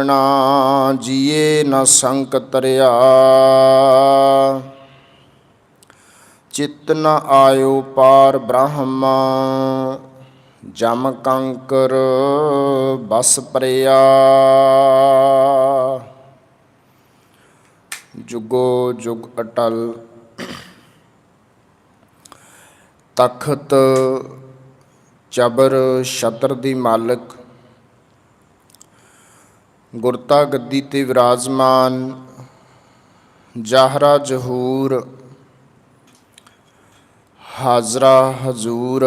ਆਪਣਾ ਜੀਏ ਨ ਸੰਕ ਤਰਿਆ। ਚਿਤ ਨ ਆਇਓ ਪਾਰ ਬ੍ਰਹਮ, ਜਮ ਕੰਕਰ ਬਸ ਪਰਿਆ। ਜੁਗੋ ਜੁਗ ਅਟਲ, ਤਖਤ ਚਬਰ ਸ਼ਤਰ ਦੀ ਮਾਲਕ ਗੁਰਤਾ ਗੱਦੀ ਤੇ ਵਿਰਾਜਮਾਨ, ਜਾਹਰਾ ਜਹੂਰ, ਹਾਜ਼ਰਾ ਹਜ਼ੂਰ,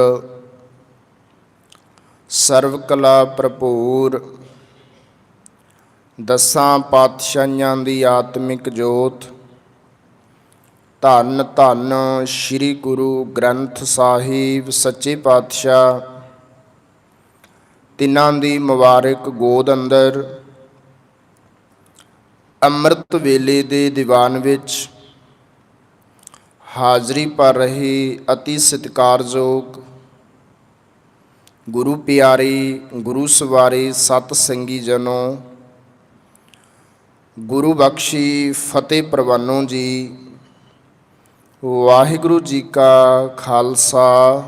ਸਰਵ ਕਲਾ ਭਰਪੂਰ, ਦਸਾਂ ਪਾਤਸ਼ਾਹਾਂ ਦੀ ਆਤਮਿਕ ਜੋਤ, ਧੰਨ ਧੰਨ ਸ੍ਰੀ ਗੁਰੂ ਗ੍ਰੰਥ ਸਾਹਿਬ ਸੱਚੇ ਪਾਤਸ਼ਾਹ, ਤਿਨਾਂ ਦੀ ਮੁਬਾਰਕ ਗੋਦ ਅੰਦਰ ਅੰਮ੍ਰਿਤ ਵੇਲੇ ਦੇ ਦੀਵਾਨ ਵਿੱਚ ਹਾਜ਼ਰੀ ਭਰ ਰਹੀ ਅਤੀ ਸਤਿਕਾਰਯੋਗ ਗੁਰੂ ਪਿਆਰੇ, ਗੁਰੂ ਸਵਾਰੇ, ਸਤ ਸੰਗੀ ਜਨੋ, ਗੁਰੂ ਬਖਸ਼ੀ ਫਤਿਹ ਪ੍ਰਵਾਨੋ ਜੀ, ਵਾਹਿਗੁਰੂ ਜੀ ਕਾ ਖਾਲਸਾ,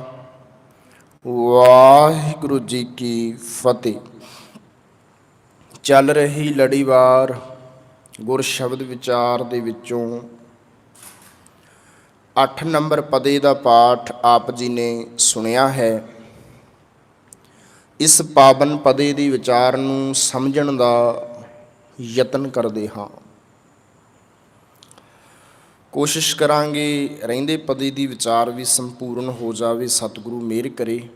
ਵਾਹਿਗੁਰੂ ਜੀ ਕੀ ਫਤਿਹ। ਚੱਲ ਰਹੀ ਲੜੀਵਾਰ ਗੁਰ ਸ਼ਬਦ ਵਿਚਾਰ ਦੇ ਵਿੱਚੋਂ 8 ਨੰਬਰ ਪਦੇ ਦਾ ਪਾਠ ਆਪ ਜੀ ਨੇ ਸੁਣਿਆ ਹੈ। ਇਸ ਪਾਵਨ ਪਦੇ ਦੀ ਵਿਚਾਰ ਨੂੰ ਸਮਝਣ ਦਾ ਯਤਨ ਕਰਦੇ ਹਾਂ। ਕੋਸ਼ਿਸ਼ ਕਰਾਂਗੇ ਰਹਿੰਦੇ ਪਦੇ ਦੀ ਵਿਚਾਰ ਵੀ ਸੰਪੂਰਨ ਹੋ ਜਾਵੇ, ਸਤਿਗੁਰੂ ਮਿਹਰ ਕਰੇ।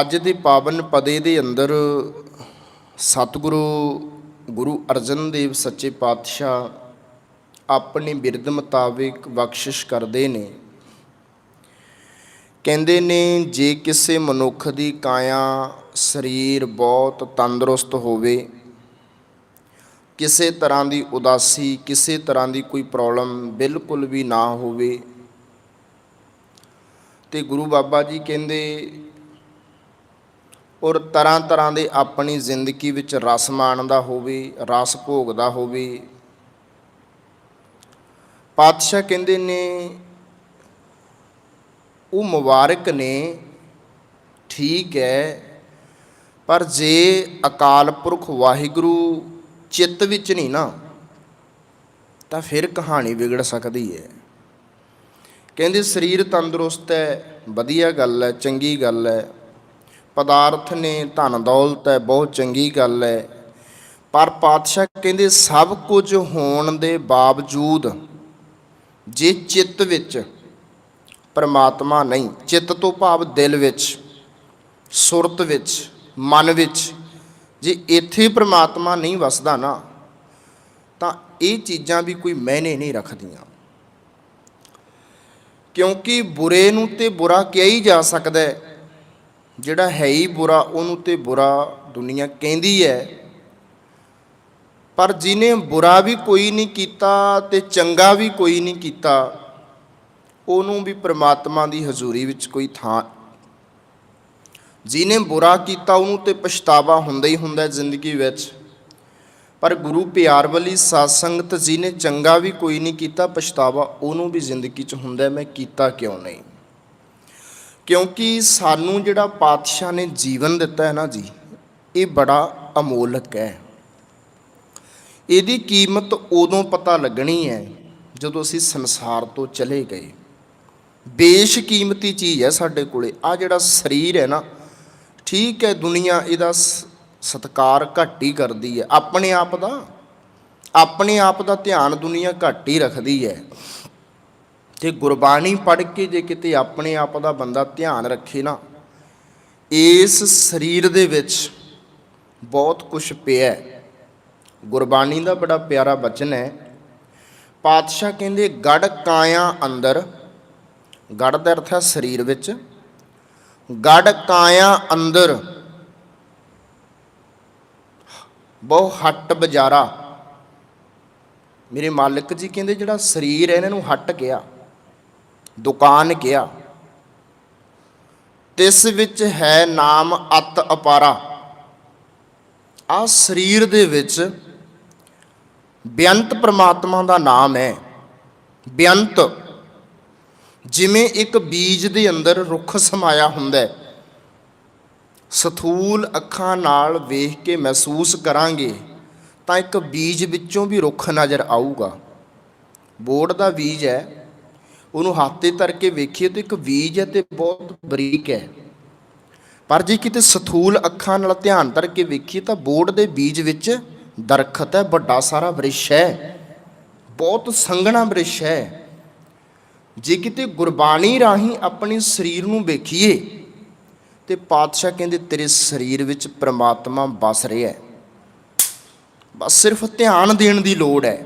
ਅੱਜ ਦੇ ਪਾਵਨ ਪਦੇ ਦੇ ਅੰਦਰ ਸਤਿਗੁਰੂ ਗੁਰੂ ਅਰਜਨ ਦੇਵ ਸੱਚੇ ਪਾਤਸ਼ਾਹ ਆਪਣੀ ਬਿਰਧ ਮੁਤਾਬਿਕ ਬਖਸ਼ਿਸ਼ ਕਰਦੇ ਨੇ। ਕਹਿੰਦੇ ਨੇ, ਜੇ ਕਿਸੇ ਮਨੁੱਖ ਦੀ ਕਾਇਆ ਸਰੀਰ ਬਹੁਤ ਤੰਦਰੁਸਤ ਹੋਵੇ, ਕਿਸੇ ਤਰ੍ਹਾਂ ਦੀ ਉਦਾਸੀ, ਕਿਸੇ ਤਰ੍ਹਾਂ ਦੀ ਕੋਈ ਪ੍ਰੋਬਲਮ ਬਿਲਕੁਲ ਵੀ ਨਾ ਹੋਵੇ, ਤੇ ਗੁਰੂ ਬਾਬਾ ਜੀ ਕਹਿੰਦੇ ਔਰ ਤਰ੍ਹਾਂ ਤਰ੍ਹਾਂ ਦੇ ਆਪਣੀ ਜ਼ਿੰਦਗੀ ਵਿੱਚ ਰਸ ਮਾਣਦਾ ਹੋਵੇ, ਰਸ ਭੋਗਦਾ ਹੋਵੇ। ਪਾਤਸ਼ਾਹ ਕਹਿੰਦੇ ਨੇ, ਉਹ ਮੁਬਾਰਕ ਨੇ, ਠੀਕ ਹੈ, ਪਰ ਜੇ ਅਕਾਲ ਪੁਰਖ ਵਾਹਿਗੁਰੂ ਚਿੱਤ ਵਿੱਚ ਨਹੀਂ ਨਾ, ਤਾਂ ਫਿਰ ਕਹਾਣੀ ਵਿਗੜ ਸਕਦੀ ਹੈ। ਕਹਿੰਦੇ, ਸਰੀਰ ਤੰਦਰੁਸਤ ਹੈ, ਵਧੀਆ ਗੱਲ ਹੈ, ਚੰਗੀ ਗੱਲ ਹੈ ਪਦਾਰਥ ਨੇ ਧਨ ਦੌਲਤ ਹੈ, ਬਹੁਤ ਚੰਗੀ ਗੱਲ ਹੈ। ਪਰ ਪਾਤਸ਼ਾਹ ਕਹਿੰਦੇ, ਸਭ ਕੁਝ ਹੋਣ ਦੇ ਬਾਵਜੂਦ ਜੇ ਚਿੱਤ ਵਿੱਚ ਪਰਮਾਤਮਾ ਨਹੀਂ, ਚਿੱਤ ਤੋਂ ਭਾਵ ਦਿਲ ਵਿੱਚ, ਸੁਰਤ ਵਿੱਚ, ਮਨ ਵਿੱਚ ਜੇ ਇੱਥੇ ਪਰਮਾਤਮਾ ਨਹੀਂ ਵਸਦਾ ਨਾ, ਤਾਂ ਇਹ ਚੀਜ਼ਾਂ ਵੀ ਕੋਈ ਮਾਇਨੇ ਨਹੀਂ ਰੱਖਦੀਆਂ। ਕਿਉਂਕਿ ਬੁਰੇ ਨੂੰ ਤੇ ਬੁਰਾ ਕਿਹਾ ਹੀ ਜਾ ਸਕਦਾ ਹੈ। ਜਿਹੜਾ ਹੈ ਹੀ ਬੁਰਾ, ਉਹਨੂੰ ਤੇ ਬੁਰਾ ਦੁਨੀਆ ਕਹਿੰਦੀ ਹੈ। ਪਰ ਜਿਨੇ ਬੁਰਾ ਵੀ ਕੋਈ ਨਹੀਂ ਕੀਤਾ ਤੇ ਚੰਗਾ ਵੀ ਕੋਈ ਨਹੀਂ ਕੀਤਾ, ਉਹਨੂੰ ਵੀ ਪ੍ਰਮਾਤਮਾ ਦੀ ਹਜ਼ੂਰੀ ਵਿੱਚ ਕੋਈ ਥਾਂ ਜਿਨੇ ਬੁਰਾ ਕੀਤਾ, ਉਹਨੂੰ ਤੇ ਪਛਤਾਵਾ ਹੁੰਦਾ ਹੀ ਹੁੰਦਾ ਜ਼ਿੰਦਗੀ ਵਿੱਚ। ਪਰ ਗੁਰੂ ਪਿਆਰ ਵਾਲੀ ਸਾਧ ਸੰਗਤ ਜਿਨੇ ਚੰਗਾ ਵੀ ਕੋਈ ਨਹੀਂ ਕੀਤਾ, ਪਛਤਾਵਾ ਉਹਨੂੰ ਵੀ ਜ਼ਿੰਦਗੀ 'ਚ ਹੁੰਦਾ ਮੈਂ ਕੀਤਾ ਕਿਉਂ ਨਹੀਂ? ਕਿਉਂਕਿ ਸਾਨੂੰ ਜਿਹੜਾ ਪਾਤਸ਼ਾਹ ਨੇ ਜੀਵਨ ਦਿੱਤਾ ਹੈ ਨਾ ਜੀ, ਇਹ ਬੜਾ ਅਮੋਲਕ ਹੈ। ਇਹਦੀ ਕੀਮਤ ਉਦੋਂ ਪਤਾ ਲੱਗਣੀ ਹੈ ਜਦੋਂ ਅਸੀਂ ਸੰਸਾਰ ਤੋਂ ਚਲੇ ਗਏ। ਬੇਸ਼ਕੀਮਤੀ ਚੀਜ਼ ਹੈ ਸਾਡੇ ਕੋਲੇ ਆ ਜਿਹੜਾ ਸਰੀਰ ਹੈ ਨਾ, ਠੀਕ ਹੈ ਦੁਨੀਆ ਇਹਦਾ ਸ- ਸਤਕਾਰ ਘੱਟ ਹੀ ਕਰਦੀ ਹੈ। ਆਪਣੇ ਆਪ ਦਾ, ਆਪਣੇ ਆਪ ਦਾ ਧਿਆਨ ਦੁਨੀਆ ਘੱਟ ਹੀ ਰੱਖਦੀ ਹੈ। ਤੇ ਗੁਰਬਾਣੀ ਪੜ੍ਹ ਕੇ ਜੇ ਕਿਤੇ ਆਪਣੇ ਆਪ ਦਾ ਬੰਦਾ ਧਿਆਨ ਰੱਖੇ ਨਾ, ਇਸ ਸਰੀਰ ਦੇ ਵਿੱਚ ਬਹੁਤ ਕੁਝ ਪਿਆ ਗੁਰਬਾਣੀ ਦਾ ਬੜਾ ਪਿਆਰਾ ਬਚਨ ਹੈ। ਪਾਤਸ਼ਾਹ ਕਹਿੰਦੇ ਗੜ ਕਾਇਆ ਅੰਦਰ ਗੜ ਦਾ ਅਰਥ ਹੈ ਸਰੀਰ ਵਿੱਚ ਗੜ ਕਾਇਆ ਅੰਦਰ ਬਹੁ ਹੱਟ ਬਜਾਰਾ। ਮੇਰੇ ਮਾਲਕ ਜੀ ਕਹਿੰਦੇ, ਜਿਹੜਾ ਸਰੀਰ ਹੈ, ਇਹਨਾਂ ਨੂੰ ਹੱਟ ਗਿਆ। ਦੁਕਾਨ ਗਿਆ। ਤਿਸ ਵਿੱਚ ਹੈ ਨਾਮ ਅਤ ਅਪਾਰਾ। ਆ ਸਰੀਰ ਦੇ ਵਿੱਚ ਬੇਅੰਤ ਪ੍ਰਮਾਤਮਾ ਦਾ ਨਾਮ ਹੈ। ਬੇਅੰਤ, ਜਿਵੇਂ ਇੱਕ ਬੀਜ ਦੇ ਅੰਦਰ ਰੁੱਖ ਸਮਾਇਆ ਹੁੰਦਾ ਹੈ। ਸਥੂਲ ਅੱਖਾਂ ਨਾਲ ਵੇਖ ਕੇ ਮਹਿਸੂਸ ਕਰਾਂਗੇ, ਤਾਂ ਇੱਕ ਬੀਜ ਵਿੱਚੋਂ ਵੀ ਰੁੱਖ ਨਜ਼ਰ ਆਊਗਾ। ਬੋਰਡ ਦਾ ਬੀਜ ਹੈ ਉਹਨੂੰ ਹੱਥ ਤੇ ਧਰ ਕੇ ਵੇਖੀਏ ਤਾਂ ਇੱਕ ਬੀਜ ਹੈ ਤੇ ਬਹੁਤ ਬਰੀਕ ਹੈ। ਪਰ ਜੇ ਕਿਤੇ ਸਥੂਲ ਅੱਖਾਂ ਨਾਲ ਧਿਆਨ ਧਰ ਕੇ ਵੇਖੀਏ ਤਾਂ ਬੋੜ ਦੇ ਬੀਜ ਵਿੱਚ ਦਰਖਤ ਹੈ, ਵੱਡਾ ਸਾਰਾ ਬ੍ਰਿਸ਼ ਹੈ। ਬਹੁਤ ਸੰਘਣਾ ਬ੍ਰਿਸ਼ ਹੈ। ਜੇ ਕਿਤੇ ਗੁਰਬਾਣੀ ਰਾਹੀਂ ਆਪਣੇ ਸਰੀਰ ਨੂੰ ਵੇਖੀਏ ਤੇ ਪਾਤਸ਼ਾਹ ਕਹਿੰਦੇ, ਤੇਰੇ ਸਰੀਰ ਵਿੱਚ ਪ੍ਰਮਾਤਮਾ ਵਸ ਰਿਹਾ ਹੈ। ਬਸ ਸਿਰਫ ਧਿਆਨ ਦੇਣ ਦੀ ਲੋੜ ਹੈ।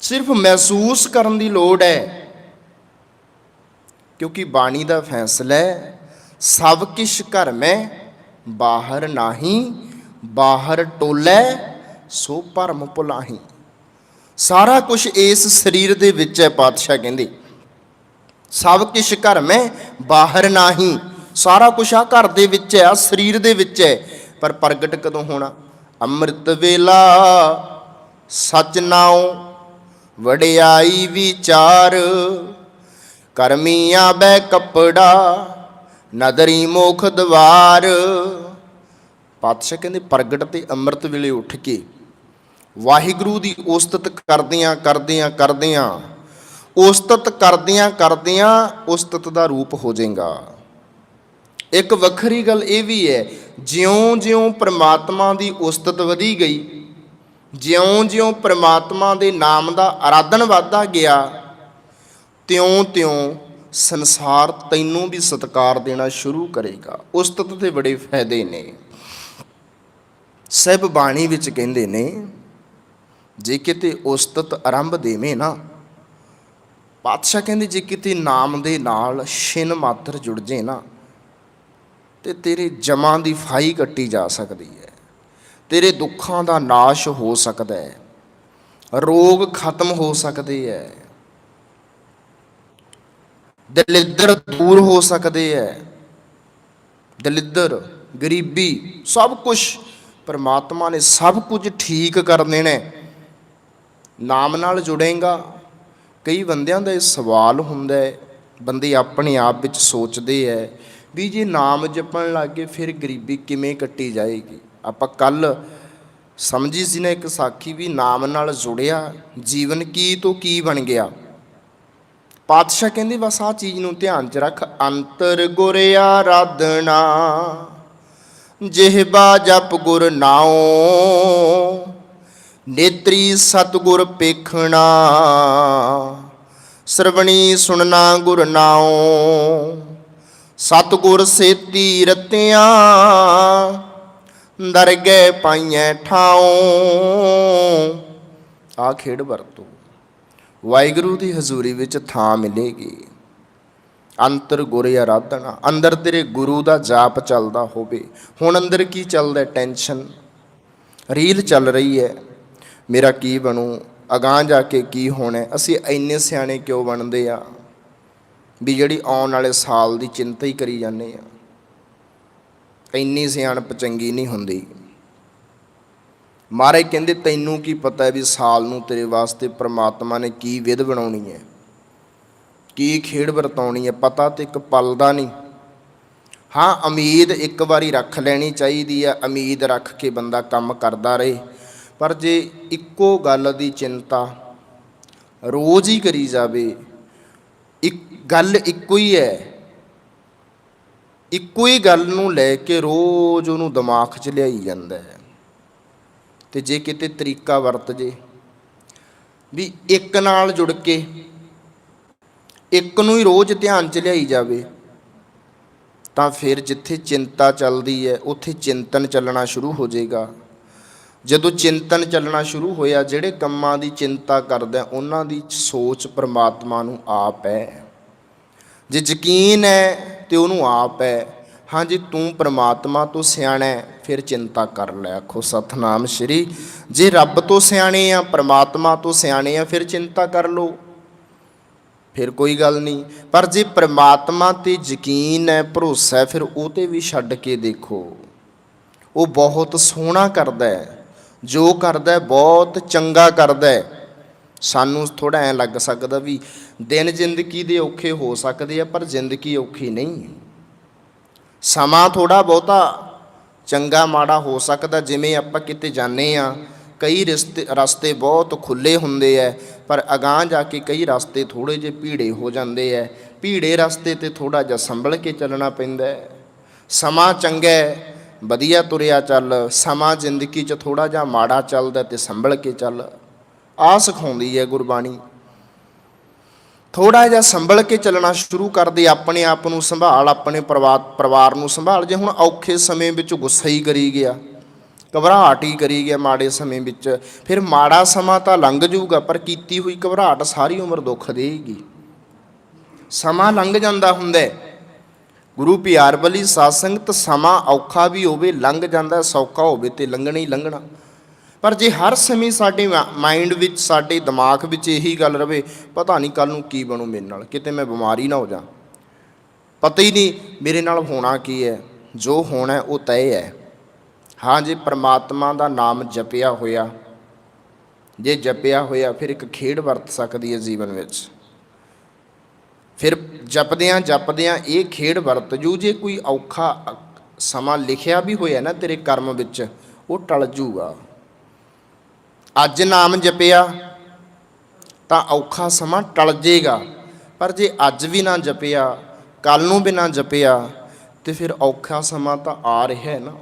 ਸਿਰਫ ਮਹਿਸੂਸ ਕਰਨ ਦੀ ਲੋੜ ਹੈ। ਕਿਉਂਕਿ ਬਾਣੀ ਦਾ ਫੈਸਲਾ ਹੈ, ਸਭ ਕਿਛ ਘਰ ਮੈਂ, ਬਾਹਰ ਨਾਹੀ, ਬਾਹਰ ਟੋਲੇ, ਸੋ ਭਰਮ ਭੁਲਾਹੀ। ਸਾਰਾ ਕੁਝ ਇਸ ਸਰੀਰ ਦੇ ਵਿੱਚ ਹੈ, ਪਾਤਸ਼ਾਹ ਕਹਿੰਦੇ। ਸਭ ਕੁਝ ਘਰ ਮੈਂ, ਬਾਹਰ ਨਾਹੀ। ਸਾਰਾ ਕੁਝ ਆ ਘਰ ਦੇ ਵਿੱਚ ਹੈ ਆ ਸਰੀਰ ਦੇ ਵਿੱਚ ਹੈ। ਪਰ ਪ੍ਰਗਟ ਕਦੋਂ ਹੋਣਾ? ਅੰਮ੍ਰਿਤ ਵੇਲਾ, ਸਚ ਨਾਉ ਵਡਿਆਈ ਵਿਚਾਰ, ਕਰਮੀਆਂ ਬੈ ਕਪੜਾ, ਨਦਰੀ ਮੋਖ ਦਵਾਰ। ਪਾਤਸ਼ਾਹ ਕਹਿੰਦੇ, ਪ੍ਰਗਟ ਤੇ ਅੰਮ੍ਰਿਤ ਵੇਲੇ ਉੱਠ ਕੇ ਵਾਹਿਗੁਰੂ ਦੀ ਉਸਤਤ ਕਰਦਿਆਂ ਕਰਦਿਆਂ ਕਰਦਿਆਂ ਉਸਤਤ ਕਰਦਿਆਂ ਕਰਦਿਆਂ ਉਸਤਤ ਦਾ ਰੂਪ ਹੋ ਜਾਏਗਾ। ਇੱਕ ਵੱਖਰੀ ਗੱਲ ਇਹ ਵੀ ਹੈ, ਜਿਉਂ-ਜਿਉਂ ਪ੍ਰਮਾਤਮਾ ਦੀ ਉਸਤਤ ਵਧੀ ਗਈ ਜਿਉਂ-ਜਿਉਂ ਪ੍ਰਮਾਤਮਾ ਦੇ ਨਾਮ ਦਾ ਆਰਾਧਨ ਵਧਦਾ ਗਿਆ, ਤਿਉਂ-ਤਿਉਂ ਸੰਸਾਰ ਤੈਨੂੰ ਵੀ ਸਤਕਾਰ ਦੇਣਾ ਸ਼ੁਰੂ ਕਰੇਗਾ। ਉਸਤਤ ਦੇ ਬੜੇ ਫਾਇਦੇ ਨੇ। ਸਹਿਬ ਬਾਣੀ ਵਿੱਚ ਕਹਿੰਦੇ ਨੇ, ਜੇ ਕਿਤੇ ਉਸਤਤ ਆਰੰਭ ਦੇਵੇਂ ਨਾ, ਪਾਤਸ਼ਾਹ ਕਹਿੰਦੇ ਜੇ ਕਿਤੇ ਨਾਮ ਦੇ ਨਾਲ ਛਿਨ ਮਾਤਰ ਜੁੜ ਜੇ ਨਾ, ਤੇ ਤੇਰੇ ਜਮਾਂ ਦੀ ਫਾਈ ਕੱਟੀ ਜਾ ਸਕਦੀ ਹੈ। ਤੇਰੇ ਦੁੱਖਾਂ ਦਾ ਨਾਸ਼ ਹੋ ਸਕਦਾ ਹੈ। ਰੋਗ ਖਤਮ ਹੋ ਸਕਦੇ ਹੈ। ਦਲਿੱਦਰ ਦੂਰ ਹੋ ਸਕਦੇ ਹੈ। ਦਲਿੱਦਰ, ਗਰੀਬੀ ਸਭ ਕੁਝ ਪਰਮਾਤਮਾ ਨੇ ਸਭ ਕੁਝ ਠੀਕ ਕਰ ਦੇਣਾ ਨਾਮ ਨਾਲ ਜੁੜੇਗਾ। ਕਈ ਬੰਦਿਆਂ ਦਾ ਇਹ ਸਵਾਲ ਹੁੰਦਾ ਹੈ। ਬੰਦੇ ਆਪਣੇ ਆਪ ਵਿੱਚ ਸੋਚਦੇ ਹੈ ਵੀ ਜੇ ਨਾਮ ਜਪਣ ਲੱਗੇ ਫਿਰ ਗਰੀਬੀ ਕਿਵੇਂ ਕੱਟੀ ਜਾਏਗੀ? ਆਪਾਂ ਕੱਲ ਸਮਝੀ ਸੀ ਨਾ ਇੱਕ ਸਾਖੀ ਵੀ ਨਾਮ ਨਾਲ ਜੁੜਿਆ, ਜੀਵਨ ਕੀ ਤੋਂ ਕੀ ਬਣ ਗਿਆ। ਪਾਤਸ਼ਾਹ ਕਹਿੰਦੇ, ਬਸ ਆ ਚੀਜ਼ ਨੂੰ ਧਿਆਨ 'ਚ ਰੱਖ, ਅੰਤਰ ਗੁਰ ਆਰਾਧਨਾ ਜਿਹਬਾ ਜਪ ਗੁਰ ਨਾਉ, ਨੇਤਰੀ ਸਤਗੁਰ ਪੇਖਣਾ, ਸਰਵਣੀ ਸੁਣਨਾ ਗੁਰ ਨਾਉ, ਸਤਗੁਰ ਸੇਤੀ ਰਤਿਆਂ ਦਰਗਹਿ ਪਾਈਐ ਠਾਉ। ਆ ਖੇਡ ਵਰਤੋ। ਵਾਹਿਗੁਰੂ ਦੀ ਹਜ਼ੂਰੀ ਵਿੱਚ ਥਾਂ ਮਿਲੇਗੀ। ਅੰਤਰ ਗੁਰ ਆਰਾਧਨਾ ਅੰਦਰ ਤੇਰੇ ਗੁਰੂ ਦਾ ਜਾਪ ਚੱਲਦਾ ਹੋਵੇ। ਹੁਣ ਅੰਦਰ ਕੀ ਚੱਲਦਾ ਟੈਨਸ਼ਨ। ਰੀਲ ਚੱਲ ਰਹੀ ਹੈ। ਮੇਰਾ ਕੀ ਬਣੂ? ਅਗਾਂਹ ਜਾ ਕੇ ਕੀ ਹੋਣਾ ਅਸੀਂ ਇੰਨੇ ਸਿਆਣੇ ਕਿਉਂ ਬਣਦੇ ਆ? ਵੀ ਜਿਹੜੀ ਆਉਣ ਵਾਲੇ ਸਾਲ ਦੀ ਚਿੰਤਾ ਹੀ ਕਰੀ ਜਾਂਦੇ ਆ। ਇੰਨੀ ਸਿਆਣਪ ਚੰਗੀ ਨਹੀਂ ਹੁੰਦੀ। ਮਹਾਰਾਜ ਕਹਿੰਦੇ, ਤੈਨੂੰ ਕੀ ਪਤਾ ਹੈ ਵੀ ਸਾਲ ਨੂੰ ਤੇਰੇ ਵਾਸਤੇ ਪ੍ਰਮਾਤਮਾ ਨੇ ਕੀ ਵਿਧ ਬਣਾਉਣੀ ਹੈ? ਕੀ ਖੇਡ ਵਰਤਾਉਣੀ ਹੈ? ਪਤਾ ਤੇ ਇੱਕ ਪਲ ਦਾ ਨਹੀਂ। ਹਾਂ, ਉਮੀਦ ਇੱਕ ਵਾਰੀ ਰੱਖ ਲੈਣੀ ਚਾਹੀਦੀ ਹੈ। ਉਮੀਦ ਰੱਖ ਕੇ ਬੰਦਾ ਕੰਮ ਕਰਦਾ ਰਹੇ। ਪਰ ਜੇ ਇੱਕੋ ਗੱਲ ਦੀ ਚਿੰਤਾ ਰੋਜ਼ ਹੀ ਕਰੀ ਜਾਵੇ, ਇੱਕ ਗੱਲ ਇੱਕੋ ਹੀ ਹੈ ਇੱਕੋ ਹੀ ਗੱਲ ਨੂੰ ਲੈ ਕੇ ਰੋਜ਼ ਉਹਨੂੰ ਦਿਮਾਗ 'ਚ ਲਿਆਈ ਜਾਂਦਾ ਹੈ। ਤੇ ਜੇ ਕਿਤੇ ਤਰੀਕਾ ਵਰਤ ਜੇ, ਵੀ ਇੱਕ ਨਾਲ ਜੁੜ ਕੇ ਇੱਕ ਨੂੰ ਹੀ ਰੋਜ਼ ਧਿਆਨ 'ਚ ਲਿਆਈ ਜਾਵੇ, ਤਾਂ ਫਿਰ ਜਿੱਥੇ ਚਿੰਤਾ ਚੱਲਦੀ ਹੈ, ਉੱਥੇ ਚਿੰਤਨ ਚੱਲਣਾ ਸ਼ੁਰੂ ਹੋ ਜਾਏਗਾ। ਜਦੋਂ ਚਿੰਤਨ ਚੱਲਣਾ ਸ਼ੁਰੂ ਹੋਇਆ, ਜਿਹੜੇ ਕੰਮਾਂ ਦੀ ਚਿੰਤਾ ਕਰਦਾ, ਉਹਨਾਂ ਦੀ ਸੋਚ ਪਰਮਾਤਮਾ ਨੂੰ ਆਪ ਹੈ। ਜੇ ਯਕੀਨ ਹੈ ਤੇ ਉਹਨੂੰ ਆਪ ਹੈ। ਹਾਂ ਜੇ ਤੂੰ ਪ੍ਰਮਾਤਮਾ ਤੋਂ ਸਿਆਣਾ ਹੈ, ਫਿਰ ਚਿੰਤਾ ਕਰ ਲੈ ਆਖੋ ਸਤਨਾਮ ਸ਼੍ਰੀ। ਜੇ ਰੱਬ ਤੋਂ ਸਿਆਣੇ ਆ, ਪ੍ਰਮਾਤਮਾ ਤੋਂ ਸਿਆਣੇ ਆ, ਫਿਰ ਚਿੰਤਾ ਕਰ ਲੋ ਫਿਰ ਕੋਈ ਗੱਲ ਨਹੀਂ। ਪਰ ਜੇ ਪ੍ਰਮਾਤਮਾ ਤੇ ਯਕੀਨ ਹੈ, ਭਰੋਸਾ ਹੈ, ਫਿਰ ਉਹ ਤੇ ਵੀ ਛੱਡ ਕੇ ਦੇਖੋ। ਉਹ ਬਹੁਤ ਸੋਹਣਾ ਕਰਦਾ ਹੈ। ਜੋ ਕਰਦਾ ਹੈ, ਬਹੁਤ ਚੰਗਾ ਕਰਦਾ ਹੈ। ਸਾਨੂੰ ਥੋੜਾ ਐ ਲੱਗ ਸਕਦਾ ਵੀ ਦਿਨ ਜ਼ਿੰਦਗੀ ਦੇ ਔਖੇ ਹੋ ਸਕਦੇ ਆ, ਪਰ ਜ਼ਿੰਦਗੀ ਔਖੀ ਨਹੀਂ ਸਮਾਂ ਥੋੜਾ ਬਹੁਤਾ ਚੰਗਾ ਮਾੜਾ ਹੋ ਸਕਦਾ, ਜਿਵੇਂ ਆਪਾਂ ਕਿਤੇ ਜਾਂਦੇ ਆ, ਕਈ ਰਸਤੇ ਰਸਤੇ ਬਹੁਤ ਖੁੱਲੇ ਹੁੰਦੇ ਐ ਪਰ ਅਗਾਂਹ ਜਾ ਕੇ ਕਈ ਰਸਤੇ ਥੋੜੇ ਜਿਹੇ ਭੀੜੇ ਹੋ ਜਾਂਦੇ ਐ ਭੀੜੇ ਰਸਤੇ ਤੇ ਥੋੜਾ ਜਿਹਾ ਸੰਭਲ ਕੇ ਚੱਲਣਾ ਪੈਂਦਾ ਹੈ। ਸਮਾਂ ਚੰਗਾ ਵਧੀਆ ਤੁਰਿਆ ਚੱਲ, ਸਮਾਂ ਜ਼ਿੰਦਗੀ 'ਚ ਥੋੜਾ ਜਿਹਾ ਮਾੜਾ ਚੱਲਦਾ ਤੇ ਸੰਭਲ ਕੇ ਚੱਲ। ਆ ਸਿਖਾਉਂਦੀ ਹੈ ਗੁਰਬਾਣੀ। ਥੋੜਾ ਜਿਹਾ ਸੰਭਲ ਕੇ ਚੱਲਣਾ ਸ਼ੁਰੂ ਕਰਦੇ, ਆਪਣੇ ਆਪ ਨੂੰ ਸੰਭਾਲ, ਆਪਣੇ ਪਰਿਵਾਰ ਪਰਿਵਾਰ ਨੂੰ ਸੰਭਾਲ। ਜੇ ਹੁਣ ਔਖੇ ਸਮੇਂ ਵਿੱਚ ਗੁੱਸਾ ਹੀ ਕਰੀ ਗਿਆ, ਘਬਰਾਹਟ ਹੀ ਕਰੀ ਗਿਆ ਮਾੜੇ ਸਮੇਂ ਵਿੱਚ, ਫਿਰ ਮਾੜਾ ਸਮਾਂ ਤਾਂ ਲੰਘ ਜਾਊਗਾ, ਪਰ ਕੀਤੀ ਹੋਈ ਘਬਰਾਹਟ ਸਾਰੀ ਉਮਰ ਦੁੱਖ ਦੇਗੀ ਸਮਾਂ ਲੰਘ ਜਾਂਦਾ ਹੁੰਦਾ ਗੁਰੂ ਪਿਆਰ ਬਲੀ ਸਾਧ ਸੰਗਤ, ਸਮਾਂ ਔਖਾ ਵੀ ਹੋਵੇ, ਲੰਘ ਜਾਂਦਾ ਸੌਖਾ ਹੋਵੇ ਤੇ ਲੰਘਣਾ ਹੀ ਲੰਘਣਾ। ਪਰ ਜੇ ਹਰ ਸਮੇਂ ਸਾਡੇ ਮਾਈਂਡ ਵਿੱਚ, ਸਾਡੇ ਦਿਮਾਗ ਵਿੱਚ ਇਹੀ ਗੱਲ ਰਵੇ, ਪਤਾ ਨਹੀਂ ਕੱਲ ਨੂੰ ਕੀ ਬਣੂ ਮੇਰੇ ਨਾਲ, ਕਿਤੇ ਮੈਂ ਬਿਮਾਰੀ ਨਾ ਹੋ ਜਾ। ਪਤਾ ਹੀ ਨਹੀਂ ਮੇਰੇ ਨਾਲ ਹੋਣਾ ਕੀ ਹੈ ਜੋ ਹੋਣਾ ਉਹ ਤੈਅ ਹੈ ਹਾਂ, ਜੇ ਪ੍ਰਮਾਤਮਾ ਦਾ ਨਾਮ ਜਪਿਆ ਹੋਇਆ, ਜੇ ਜਪਿਆ ਹੋਇਆ, ਫਿਰ ਇੱਕ ਖੇਡ ਵਰਤ ਸਕਦੀ ਹੈ ਜੀਵਨ ਵਿੱਚ। ਫਿਰ ਜਪਦਿਆਂ ਜਪਦਿਆਂ ਇਹ ਖੇਡ ਵਰਤ ਜੂ, ਜੇ ਕੋਈ ਔਖਾ ਸਮਾਂ ਲਿਖਿਆ ਵੀ ਹੋਇਆ ਨਾ ਤੇਰੇ ਕਰਮ ਵਿੱਚ, ਉਹ ਟਲ ਜੂਗਾ। ਅੱਜ ਨਾਮ ਜਪਿਆ ਤਾਂ ਔਖਾ ਸਮਾਂ ਟਲ ਜੇਗਾ। ਪਰ ਜੇ ਅੱਜ ਵੀ ਨਾ ਜਪਿਆ ਕੱਲ ਨੂੰ ਵੀ ਨਾ ਜਪਿਆ, ਤੇ ਫਿਰ ਔਖਾ ਸਮਾਂ ਤਾਂ ਆ ਰਿਹਾ ਹੈ ਨਾ।